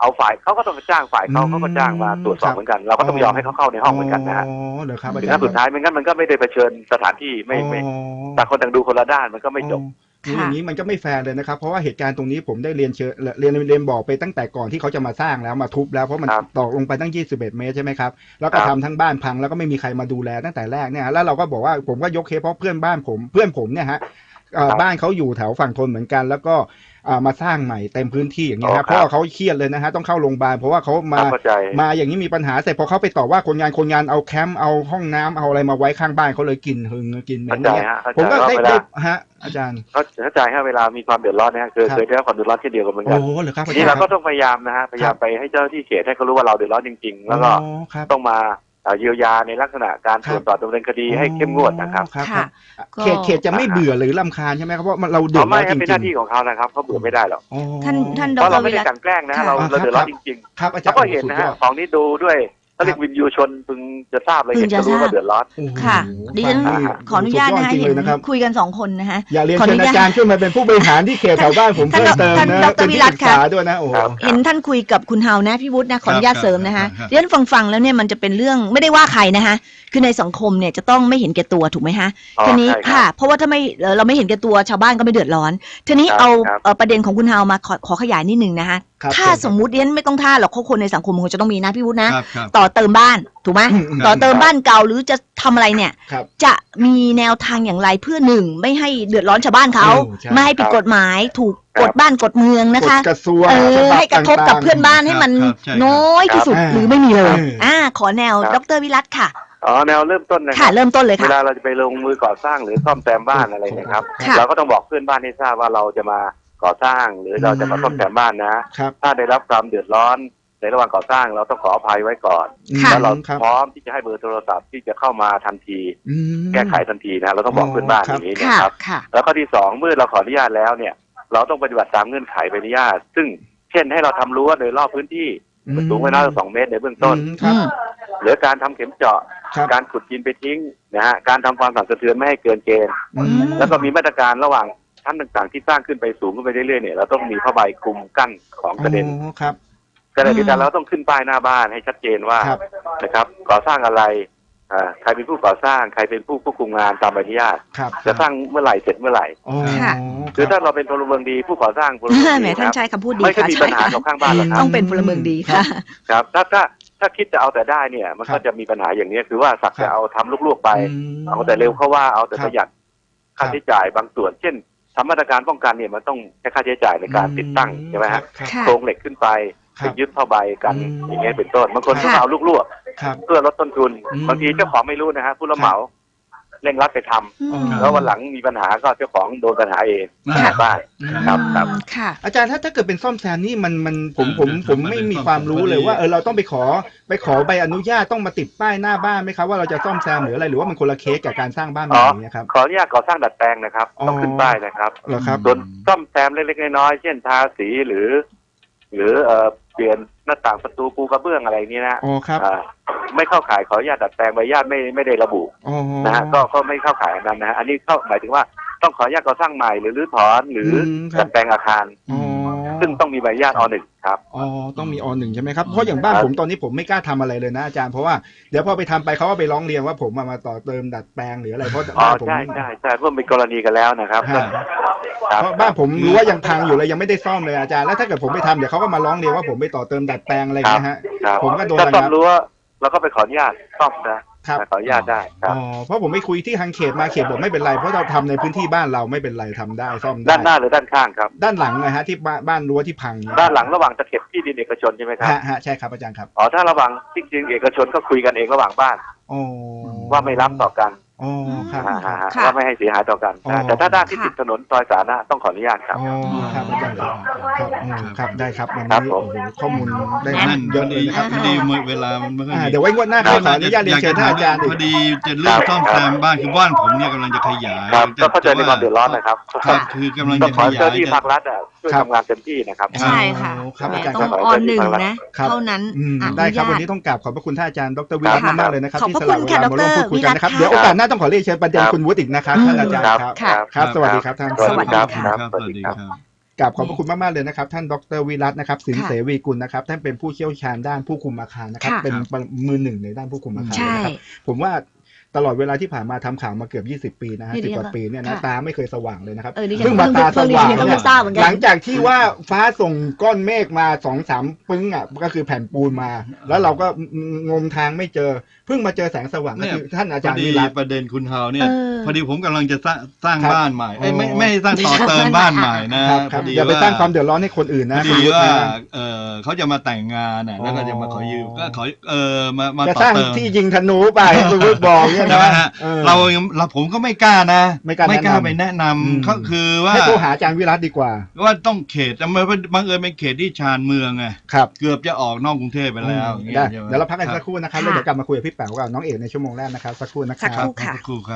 Speaker 4: เอาฝ่ายเขาก็ต้องจ้างฝ่ายเขา
Speaker 1: อืม
Speaker 4: เขาก็จ้างมาตรวจสอบ
Speaker 1: ครับ
Speaker 4: เหมือนกัน เราก็ต้องยอมให้เขาเข้าในห้องเหมือนกันนะฮะ
Speaker 1: อ๋อเหรอครับอา
Speaker 4: ถึง
Speaker 1: จาร
Speaker 4: ขั้น
Speaker 1: ย์
Speaker 4: สุดท้ายไม่งั้นมันก็ไม่ได้เผชิญสถานที่ไม่ไม่
Speaker 1: อ๋อ
Speaker 4: ต่างคนต่างดูคนละด้านมันก็ไม่จบ
Speaker 1: คืออย่างนี้มันก็ไม่แฟร์เลยนะครับ เพราะว่าเหตุการณ์ตรงนี้ผมได้เรียนเชิญเรียนเรียนบอกไปตั้งแต่ก่อนที่เขาจะมาสร้างแล้วมาทุบแล้วเพราะมัน
Speaker 4: ครับ
Speaker 1: ตอกลงไปตั้ง 21 เมตรใช่ไหมครับแล้วก็
Speaker 4: ครับ
Speaker 1: ทำทั้งบ้านพังแล้วก็ไม่มีใครมาดูแลตั้งแต่แรกเนี่ยแล้วเราก็บอกว่าผมก็ยกเคสเพราะเพื่อนบ้านผมเพื่อนผมเนี่ยฮะเอ่อ
Speaker 4: ครั บ
Speaker 1: บ้านเขาอยู่แถวฝั่งทนเหมือนกัน แล้วก็อ่ามาสร้างใหม่เต็มพื้นที่อย่างเงี้ยครับ
Speaker 4: อ๋อ
Speaker 1: เพ
Speaker 4: ครับ
Speaker 1: ราะว่าเขาเครียดเลยนะฮะต้องเข้าโรงพยาบาลเพราะว่าเขามา
Speaker 4: เข้าใจ
Speaker 1: มาอย่างนี้มีปัญหาเสร็จพอเขาไปต่อว่าคนงานคนงานเอาแคมป์เอาห้องน้ำเอาอะไรมาไว้ข้างบ้านเขาเลยกินหึงกินเหม็
Speaker 4: เข้านใจ
Speaker 1: เนี่ย
Speaker 4: ฮะเข้า
Speaker 1: ผม
Speaker 4: ใจ
Speaker 1: ก็
Speaker 4: ว่า
Speaker 1: ได้
Speaker 4: เว
Speaker 1: ได้
Speaker 4: ลา
Speaker 1: ฮะอาจารย์
Speaker 4: เข้าใจฮะเวลามีความเดือดร้อนนะฮะเคย
Speaker 1: ครับ
Speaker 4: เคยได้รับความเดือดร้อนเช่นเดียวกันเหมือนกั
Speaker 1: โอ้
Speaker 4: น
Speaker 1: เหรอครับอา
Speaker 4: นี่
Speaker 1: จาร
Speaker 4: เรา
Speaker 1: ย์
Speaker 4: ก็ต้องพยายามนะฮะพยายามไปให้เจ้าหน้าที่เขตให้เขารู้ว่าเราเดือดร้อนจริง ๆ แล้วก็
Speaker 1: อ๋อครับ
Speaker 4: ต้องมา เอ่อเยียวยาในลักษณะการ
Speaker 1: ค
Speaker 4: ต
Speaker 1: รับ
Speaker 4: รวจสอบดำเนินคดีให้เข้มงวดนะครับ
Speaker 1: ครับ
Speaker 3: ค่ะ
Speaker 1: ครับ
Speaker 3: ก็
Speaker 1: เขตเขตจะไม่เบื่อหรือลำคาญใช่ไหมครับเพราะมันเราเดือ
Speaker 4: เอา
Speaker 1: ดร้
Speaker 4: ไม่
Speaker 1: อนจ
Speaker 4: ให้
Speaker 1: ริง
Speaker 4: เป็นหน้าที่ของเขานะครับเขาเบื่อไม่ได้หรอก
Speaker 1: อ๋อ
Speaker 3: ท่านท่านด
Speaker 4: เพราะเรา
Speaker 3: ร
Speaker 4: ไม่
Speaker 3: วิ
Speaker 4: ได้
Speaker 3: รัต
Speaker 4: กลันแกล้งนะ
Speaker 3: ค่ะ
Speaker 4: เรา
Speaker 1: อ่า
Speaker 4: เราเดือดร้อน
Speaker 1: ครับ
Speaker 4: จริง
Speaker 1: ครับอา
Speaker 4: ๆ
Speaker 1: จาร
Speaker 4: เขา
Speaker 1: ย์
Speaker 4: ก็เห็น
Speaker 1: สุด
Speaker 4: นะ
Speaker 1: ยอ
Speaker 4: ฮะ
Speaker 1: ด
Speaker 4: ของนี้ดูด้วย ถ้าเรีย
Speaker 1: ค
Speaker 4: ก
Speaker 1: รับ
Speaker 4: วินยูชนพึงจะทราบเลย
Speaker 3: พึง
Speaker 4: เห็น
Speaker 3: จะ
Speaker 4: จะรู้
Speaker 3: ทราบ
Speaker 4: ว่าเดือดร้อน
Speaker 1: โอ้โห
Speaker 3: ค่ะดิฉัน
Speaker 1: ฟัง
Speaker 3: ขออนุญาตนะคะ
Speaker 1: สุดยอดจริง
Speaker 3: เห็
Speaker 1: เลย
Speaker 3: น
Speaker 1: นะครับ
Speaker 3: คุยกันสองคนนะคะ
Speaker 1: อย่าเรียน
Speaker 3: ขออ
Speaker 1: เชิ
Speaker 3: นุ
Speaker 1: ญ
Speaker 3: ญาต
Speaker 1: อาจารย์ช่วยมาเป็นผู้บริหารที่เขตแถวบ้านผม
Speaker 3: ท่าน
Speaker 1: เพิ่มเติม
Speaker 3: ท่าน
Speaker 1: นะ
Speaker 3: ดร
Speaker 1: เป็นที่
Speaker 3: วิรั
Speaker 1: ป
Speaker 3: ต
Speaker 1: รึก
Speaker 3: ค่ะ
Speaker 1: ษาด้วยนะโอ้โห
Speaker 4: ครับ
Speaker 3: เห็นท่านคุยกับคุณเฮานะพี่วุฒินะขออนุญาต
Speaker 2: ครับ
Speaker 3: เสริมนะคะ
Speaker 2: ครับ
Speaker 3: เรียนฟังฟังแล้วเนี่ยมันจะเป็นเรื่องไม่ได้ว่าใครนะคะคือในสังคมเนี่ยจะต้องไม่เห็นแก่ตัวถูกไหมฮะ
Speaker 4: อ๋อ
Speaker 3: ทีนี้
Speaker 4: ใช่รับ
Speaker 3: ค่ะ เพราะว่าถ้าไม่เอ่อเราไม่เห็นแก่ตัวชาวบ้านก็ไม่เดือดร้อน ทีนี้
Speaker 4: ครับ
Speaker 3: เอา
Speaker 4: ครับ
Speaker 3: เอ่อประเด็นของคุณเฮามาขอขอขยายนิดนึงนะคะ
Speaker 1: ครับ
Speaker 3: ถ้า
Speaker 1: เชิญครับ
Speaker 3: สมมุติเรียนไม่ต้องท่าหรอกเขาคนในสังคมมันคงจะต้องมีนะพี่วุฒินะ
Speaker 2: ครับครับ
Speaker 3: ต่อเติมบ้านถูกไหม
Speaker 1: อืมอืม
Speaker 3: ต่อเติมบ้านเก่าหรือจะทำอะไรเนี่ย
Speaker 1: ครับ
Speaker 3: จะมีแนวทางอย่างไรเพื่อหนึ่งไม่ให้เดือดร้อนชาวบ้านเขา
Speaker 1: เออใช่
Speaker 3: ไม่ให้ผิดกฎหมายถูกกฎบ้านกฎเมืองนะคะ
Speaker 1: กฎกระทรวง
Speaker 3: เอ
Speaker 1: ฉ
Speaker 3: อ
Speaker 1: บับ
Speaker 3: ให้กระทบกับ
Speaker 1: ต่างๆ
Speaker 3: เพื่อนบ้านให้มัน
Speaker 2: ครับใช่ครับ
Speaker 3: น้อยที่สุด
Speaker 1: ครับ
Speaker 3: หรือไม่มีเลย
Speaker 1: เอออ่
Speaker 3: อ่าขอแนว
Speaker 4: ครับ
Speaker 3: ดรวิรัตค่ะ
Speaker 4: อ๋อแนวเริ่มต้นนะค
Speaker 3: ค่ะ
Speaker 4: รับ
Speaker 3: เริ่มต้นเลย
Speaker 4: เว
Speaker 3: ค่ะ
Speaker 4: ลาเราจะไปลงมือก่อสร้างหรือซ่อมแซมบ้านอะไรเนะครับ
Speaker 3: ค่ะ
Speaker 4: เราก็ต้องบอกเพื่อนบ้านให้ทราบว่าเราจะมาก่อสร้างหรือเราจะมาซ่อมแซมบ้านนะ
Speaker 1: ครับ
Speaker 4: ถ้าได้รับความเดือดร้อนในระหว่างก่อสร้างเราต้องขออภัยไว้ก่อน
Speaker 3: ค่ะ
Speaker 4: แล้วเรา
Speaker 1: ครับ
Speaker 4: พร้อมที่จะให้เบอร์โทรศัพท์ที่จะเข้ามาทันที
Speaker 1: อืม
Speaker 4: แก้ไขทันทีนะเราต้องบอกเพื่อนบ้านอย่างนี้นะ
Speaker 3: ค่ะ
Speaker 4: ครับ
Speaker 3: ค่ะ
Speaker 4: แล้วก็ที่สองเมื่อเราขออนุญาตแล้วเนี่ย เราต้องปฏิบัติตามเงื่อนไขใบอนุญาต ซึ่งเช่นให้เราทำรั้วโดยรอบพื้นที่
Speaker 1: อืม
Speaker 4: สูงไม่น้อยกว่าสองเมตรในเบื้องต้น
Speaker 1: อืมครับ
Speaker 3: อืม
Speaker 4: หรือการทำเข็มเจาะ
Speaker 1: ครับ
Speaker 4: การขุดดินไปทิ้งนะฮะการทำความสั่นสะเทือนไม่ให้เกินเกณฑ์
Speaker 1: อืม
Speaker 4: แล้วก็มีมาตรการระหว่างชั้นต่างๆ ที่สร้างขึ้นไปสูงขึ้นไปเรื่อยๆเนี่ยเราต้องมีผ้าใบคลุมกั้นของกระเด็น
Speaker 1: อ๋อครับ
Speaker 4: กระเด็นที่การเราต้องขึ้นป้ายหน้าบ้านให้ชัดเจนว่า
Speaker 1: ครับ
Speaker 4: นะครับก่อสร้างอะไร อ่าใครเป็นผู้ก่อสร้างใครเป็นผู้ควบคุมงานตามใบอนุญาต
Speaker 1: ครับ
Speaker 4: จะสร้างเมื่อไหร่เสร็จเมื่อไหร่
Speaker 1: อ๋อ
Speaker 3: ค่ะ
Speaker 4: คือถ้าเราเป็นพลเมืองดีผู้ก่อสร้างพลเมือง
Speaker 3: แหม
Speaker 4: ดี
Speaker 3: ท่าน
Speaker 4: ครับ
Speaker 3: ใช้คำพูดดี
Speaker 4: ไม่เคย
Speaker 3: ค่ะ
Speaker 4: มี
Speaker 3: ใช่
Speaker 4: ปัญหา
Speaker 3: ค่ะ
Speaker 4: กับข้างบ้านหรอกค
Speaker 3: ต้
Speaker 4: รั
Speaker 3: อบ งเป็นพลเมืองดีค่ะ
Speaker 4: ครับถ้าถ้าถ้าคิดจะเอาแต่ได้เนี่ย มัน
Speaker 1: ครั
Speaker 4: ก็
Speaker 1: บ
Speaker 4: จะมีปัญหาอย่างนี้คือว่าสัก
Speaker 1: ครั
Speaker 4: จะ
Speaker 1: บ
Speaker 4: เอาทำลูกๆไป
Speaker 1: ม
Speaker 4: เอาแต่เร็วเข้าว่าเอาแต่
Speaker 1: ครับ
Speaker 4: ประหยัดค่าใช้จ่ายบางส่วน เช่นทำมาตรการป้องกันเนี่ยมันต้องใช้ค่าใช้จ่ายในการติดตั้งใช่ไหมฮะ
Speaker 1: ครับ
Speaker 3: ค่ะ
Speaker 4: โครงเหล็กขึ้นไป
Speaker 1: ครั
Speaker 4: ไป
Speaker 1: บ
Speaker 4: ยึดผ้าใบกัน
Speaker 1: อืม
Speaker 4: อย่างเงี้ยเป็นต้นบางคนก็
Speaker 3: ค่ะ
Speaker 4: เอาลูกลวก
Speaker 1: ครับ
Speaker 4: เพื่อลดต้นทุน
Speaker 1: อืม
Speaker 4: บางทีเจ้าของไม่รู้นะฮะผู้รับเหมาเร่งรัดไปทำ
Speaker 3: อืม
Speaker 4: แล้ววันหลังมีปัญหาก็เจ้าของโดนปัญหาเอง
Speaker 2: ค่ะ
Speaker 4: บ้าน ครับ ครับ
Speaker 3: ค่ะ
Speaker 1: อาจารย์ถ้าถ้าเกิดเป็นซ่อมแซมนี่มันมันผม
Speaker 2: อ่า
Speaker 1: ผม
Speaker 2: เดี๋ยว
Speaker 1: ผม
Speaker 2: ทำ
Speaker 1: ไม่
Speaker 2: ประเด็น
Speaker 1: มี
Speaker 2: ซ่อม
Speaker 1: ความรู้เลย
Speaker 2: พอดี
Speaker 1: ว่าเออเราต้องไปขอไปขอใบอนุญาตต้องมาติดป้ายหน้าบ้านไหมครับว่าเราจะซ่อมแซมหรืออะไรหรือว่ามันคนละเคสกับการสร้างบ้านใหม่อย่างเงี้ยครับ
Speaker 4: ขออนุญาตก่อสร้างดัดแปลงนะครับ
Speaker 1: อ๋อ
Speaker 4: ต้องขึ้นป้ายนะครับ
Speaker 1: เหรอครับ
Speaker 4: ส่วนซ่อมแซมเล็กๆน้อยๆเช่นทาสีหรือ หรือเอ่อเปลี่ยนหน้าต่างประตูปูกระเบื้องอะไรนี้นะ
Speaker 1: อ๋อครับ
Speaker 4: อ่าไม่เข้าข่ายขออนุญาตดัดแปลงใบอนุญาตไม่ไม่ได้ระบุ
Speaker 1: อ๋อ
Speaker 4: นะฮะก็ก็ไม่เข้าข่ายอันนั้นนะฮะอันนี้เข้าหมายถึงว่าต้องขออนุญาตก่อสร้างใหม่หรือรื้อถอนหรืออ
Speaker 1: มครับ
Speaker 4: ดัดแปลงอาคาร
Speaker 1: อ๋อ
Speaker 4: ซึ่งต้องมีใบอนุญาตอหนึ่งครับ
Speaker 1: อ๋อต้องมีอหนึ่งใช่ไหมครับเพราะอย่างบ้าน
Speaker 4: ครับ
Speaker 1: ผมตอนนี้ผมไม่กล้าทำอะไรเลยนะอาจารย์เพราะว่าเดี๋ยวพอไปทำไปเขาก็ไปร้องเรียนว่าผมมามาต่อเติมดัดแปลงหรืออะไรเพราะ
Speaker 4: อ๋อ
Speaker 1: บ้านผม
Speaker 4: ใช่ใช่ใช่เพิ่มเป็นกรณีกันแล้วนะครับ
Speaker 1: ฮะ
Speaker 4: ครับ
Speaker 1: เพราะบ้านผมรู้ว่ายังพังอยู่เลยยังไม่ได้ซ่อมเลยอาจารย์แล้วถ้าเกิดผมไปทำเดี๋ยวเขาก็มาร้องเรียนว่าผมไปต่อเติมดัดแปลงอะไรอย่างเงี้ยฮะ
Speaker 4: ครับ
Speaker 1: ผมก็โดน
Speaker 4: ถ้า
Speaker 1: ระ
Speaker 4: ซ่อ
Speaker 1: งั
Speaker 4: ม
Speaker 1: บ
Speaker 4: รั้วเราก็ไปขออนุญาตซ่อมนะ ครับขออนุญาตได้ครั
Speaker 1: อ๋
Speaker 4: บ
Speaker 1: อเพราะผมไปคุยที่ทางเขตมาเขตบอกไม่เป็นไรเพราะเราทำในพื้นที่บ้านเราไม่เป็นไรทำได้ซ่อมได้
Speaker 4: ด้านหน้าหรือด้านข้างครับ
Speaker 1: ด้านหลังนะฮะที่บ้านบ้านรั้วที่พังเนี่ย
Speaker 4: ด้านหลังระหว่างตะเข็บที่ดินเอกชนใช่ไหมครับ
Speaker 1: ฮะฮะใช่ครับอาจารย์ครับ
Speaker 4: อ๋อถ้าระหว่างที่ดินเอกชนก็คุยกันเองระหว่างบ้าน
Speaker 1: อ๋อ
Speaker 4: ว่าไม่รับต่อกัน
Speaker 1: อ๋อครับ
Speaker 4: อ่า
Speaker 1: ครั
Speaker 4: ฮะ
Speaker 1: บ
Speaker 3: ค่ะ
Speaker 4: ว่าไม่ให้เสียหายต่อกัน
Speaker 1: อ๋อ
Speaker 4: นะแต่ถ้าด้านที่
Speaker 3: ค่ะ
Speaker 4: ติดถนนซอยสาธารณะต้องขออนุญาตครับ
Speaker 1: อ๋อครับอาจารย์ครับครับอืมครับได้ครับวัน
Speaker 4: ครับ
Speaker 1: นี้
Speaker 4: ผม
Speaker 1: โอ้โหข้อมูลได้
Speaker 2: นั่น
Speaker 1: เย
Speaker 2: พ
Speaker 1: อะ
Speaker 2: อ
Speaker 1: เล
Speaker 2: ดี
Speaker 1: ยนะครับ
Speaker 2: พอดีเวลามันไม่ค่อย
Speaker 1: อ่า
Speaker 2: มี
Speaker 1: เดี๋ยวไว้งวดหน้าขออนุญาตเรียนเชิญท่านอาจารย์
Speaker 2: พ
Speaker 1: อี
Speaker 2: อกดีจะเรื่องซ่อมแซมบ้านคือบ้านผมเนี่ยกำลังจะขยาย
Speaker 4: ครับ
Speaker 2: แต่
Speaker 4: ก็เข้าใจในความเดือดร้อนนะครับ
Speaker 2: ครับคือกำลัง
Speaker 4: ต้อ
Speaker 2: จะ
Speaker 4: ง
Speaker 2: ข
Speaker 4: ขอยาเจ้ายที่
Speaker 2: แต่
Speaker 4: ภาครัฐอะ ช่วย
Speaker 1: ครับ
Speaker 4: ทำงานเต็มที่นะครับ
Speaker 3: ใช่ค่ะ
Speaker 1: ครับอาจารย์
Speaker 3: ต้อง
Speaker 1: ครับ
Speaker 3: อหนึ่งนะ
Speaker 1: ครับ
Speaker 3: เท่านั้น
Speaker 1: อืม
Speaker 3: อนุ
Speaker 1: ได้ครับ
Speaker 3: ญา
Speaker 1: วัน
Speaker 3: ต
Speaker 1: นี้ต้องกราบขอบพระคุณท่านอาจารย์ดรวิรัต
Speaker 4: ครับ
Speaker 1: มากๆเลยนะครับ
Speaker 3: ขอบ
Speaker 1: ที่
Speaker 3: พระ
Speaker 1: สละ
Speaker 3: คุณ
Speaker 1: เว
Speaker 3: ค่ะ
Speaker 1: ลามาร่วม
Speaker 3: ดร
Speaker 1: พูดคุยกันนะครับ
Speaker 3: วิรัตค่ะ
Speaker 1: เดี๋ยวโอกาสหน้าต้องขอเรียนเชิญประเด็น
Speaker 4: ครับ
Speaker 1: คุณวุฒิอีกนะครับท่านอาจารย์ครับ
Speaker 3: ค่ะ
Speaker 1: ครับสวัสดีครับท่าน
Speaker 4: สวัสดีครับ
Speaker 3: สวัสดี
Speaker 4: ค
Speaker 3: ค่ะ
Speaker 4: รับ
Speaker 2: ครับ
Speaker 4: สวัสดีครับ
Speaker 1: กราบขอบพระคุณมากๆเลยนะครับ ท่านดรวิรัตนะครับสิน
Speaker 3: ค่ะ
Speaker 1: เสวีกุลนะครับท่านเป็นผู้เชี่ยวชาญด้านผู้คุมอาคารนะครับ
Speaker 3: ค่ะ
Speaker 1: เป็นมือหนึ่งในด้านผู้คุมอาคาร
Speaker 3: ใช่
Speaker 1: นะครับผมว่า ตลอดเวลาที่ผ่านมาทำข่าวมาเกือบ 20 ปีนะฮะ
Speaker 3: นี่
Speaker 1: สิบ
Speaker 3: เรียก
Speaker 1: กว่าปีเนี่ยนะ
Speaker 3: ค่ะ
Speaker 1: ตาไม่เคยสว่างเลยนะครับ
Speaker 3: เออดิฉัน
Speaker 1: เพิ่งมาตาส
Speaker 3: เพิ่งดิ
Speaker 1: ว่าง
Speaker 3: ฉันก็
Speaker 1: เนี่
Speaker 3: ไม่
Speaker 1: ย
Speaker 3: ทราบเหมือนกั
Speaker 1: หลั
Speaker 3: น
Speaker 1: งจากที่ว่าฟ้าส่งก้อนเมฆมาสองสามปึ้งอะก็คือแผ่นปูนมา แล้วเราก็งมทางไม่เจอ เพิ่งมาเจอแสงสว่างก็
Speaker 2: เนี่ย
Speaker 1: คือท่านอา
Speaker 2: พ
Speaker 1: จา
Speaker 2: อ
Speaker 1: รย์
Speaker 2: ดี
Speaker 1: วิรัต
Speaker 2: ประเด็นคุณเฮาเนี่ย
Speaker 3: เออ
Speaker 2: พอดีผมกำลังจะสร้างสร้าง
Speaker 1: ครับ
Speaker 2: บ้านใหม่เอ้ยไม่
Speaker 1: อ๋อ
Speaker 2: ไม่สร้างต่อเติมบ้านใหม่นะครับ
Speaker 1: ครับ
Speaker 2: พอดี
Speaker 1: อย่าไป
Speaker 2: ว่า
Speaker 1: สร้างความเดือดร้อนให้คนอื่น
Speaker 2: พ
Speaker 1: นะ
Speaker 2: อ
Speaker 1: คุณ
Speaker 2: ดี
Speaker 1: วุฒิ
Speaker 2: ว่า
Speaker 1: นะ
Speaker 2: เออเขาจะมาแต่งงานน่ะแล้วก็จะมาขอยืม
Speaker 1: อ๋อ
Speaker 2: ก็ขอเออมามา
Speaker 1: จะ
Speaker 2: ต่อ
Speaker 1: สร้าง
Speaker 2: เติม
Speaker 1: ที่ยิงธนูไปคุณวุฒิบอกเนี่ย
Speaker 2: ใช่ไหม
Speaker 1: นะ
Speaker 2: ฮะ
Speaker 1: ออ
Speaker 2: เรายังเราผมก็ไม่กล้านะ
Speaker 1: ไม่กล้าแนะนำ
Speaker 2: ไปแนะนำ
Speaker 1: อืม
Speaker 2: เขาคือว่า
Speaker 1: ให้โทรหาอาจารย์วิรัตดีกว่า
Speaker 2: ว่าต้องเขตแต่มันบังเอิญเป็นเขตที่ชานเมืองไง
Speaker 1: ครับ
Speaker 2: เกือบจะออกนอกกรุงเทพไปแล้วอย่างงี้
Speaker 1: ได้
Speaker 2: ใช่ไหม
Speaker 1: เดี๋ยวเราพักกันสักครู่นะครับ
Speaker 3: ค่ะ
Speaker 1: แล้วเดี๋ยวกลับมาคุยกับพี่แป๋วกับน้องเอกในชั่วโมงแรกนะครับสักครู่นะค
Speaker 3: สั
Speaker 1: รั
Speaker 3: ก
Speaker 1: บ
Speaker 3: ครู่
Speaker 2: ครับสักครู่ครับ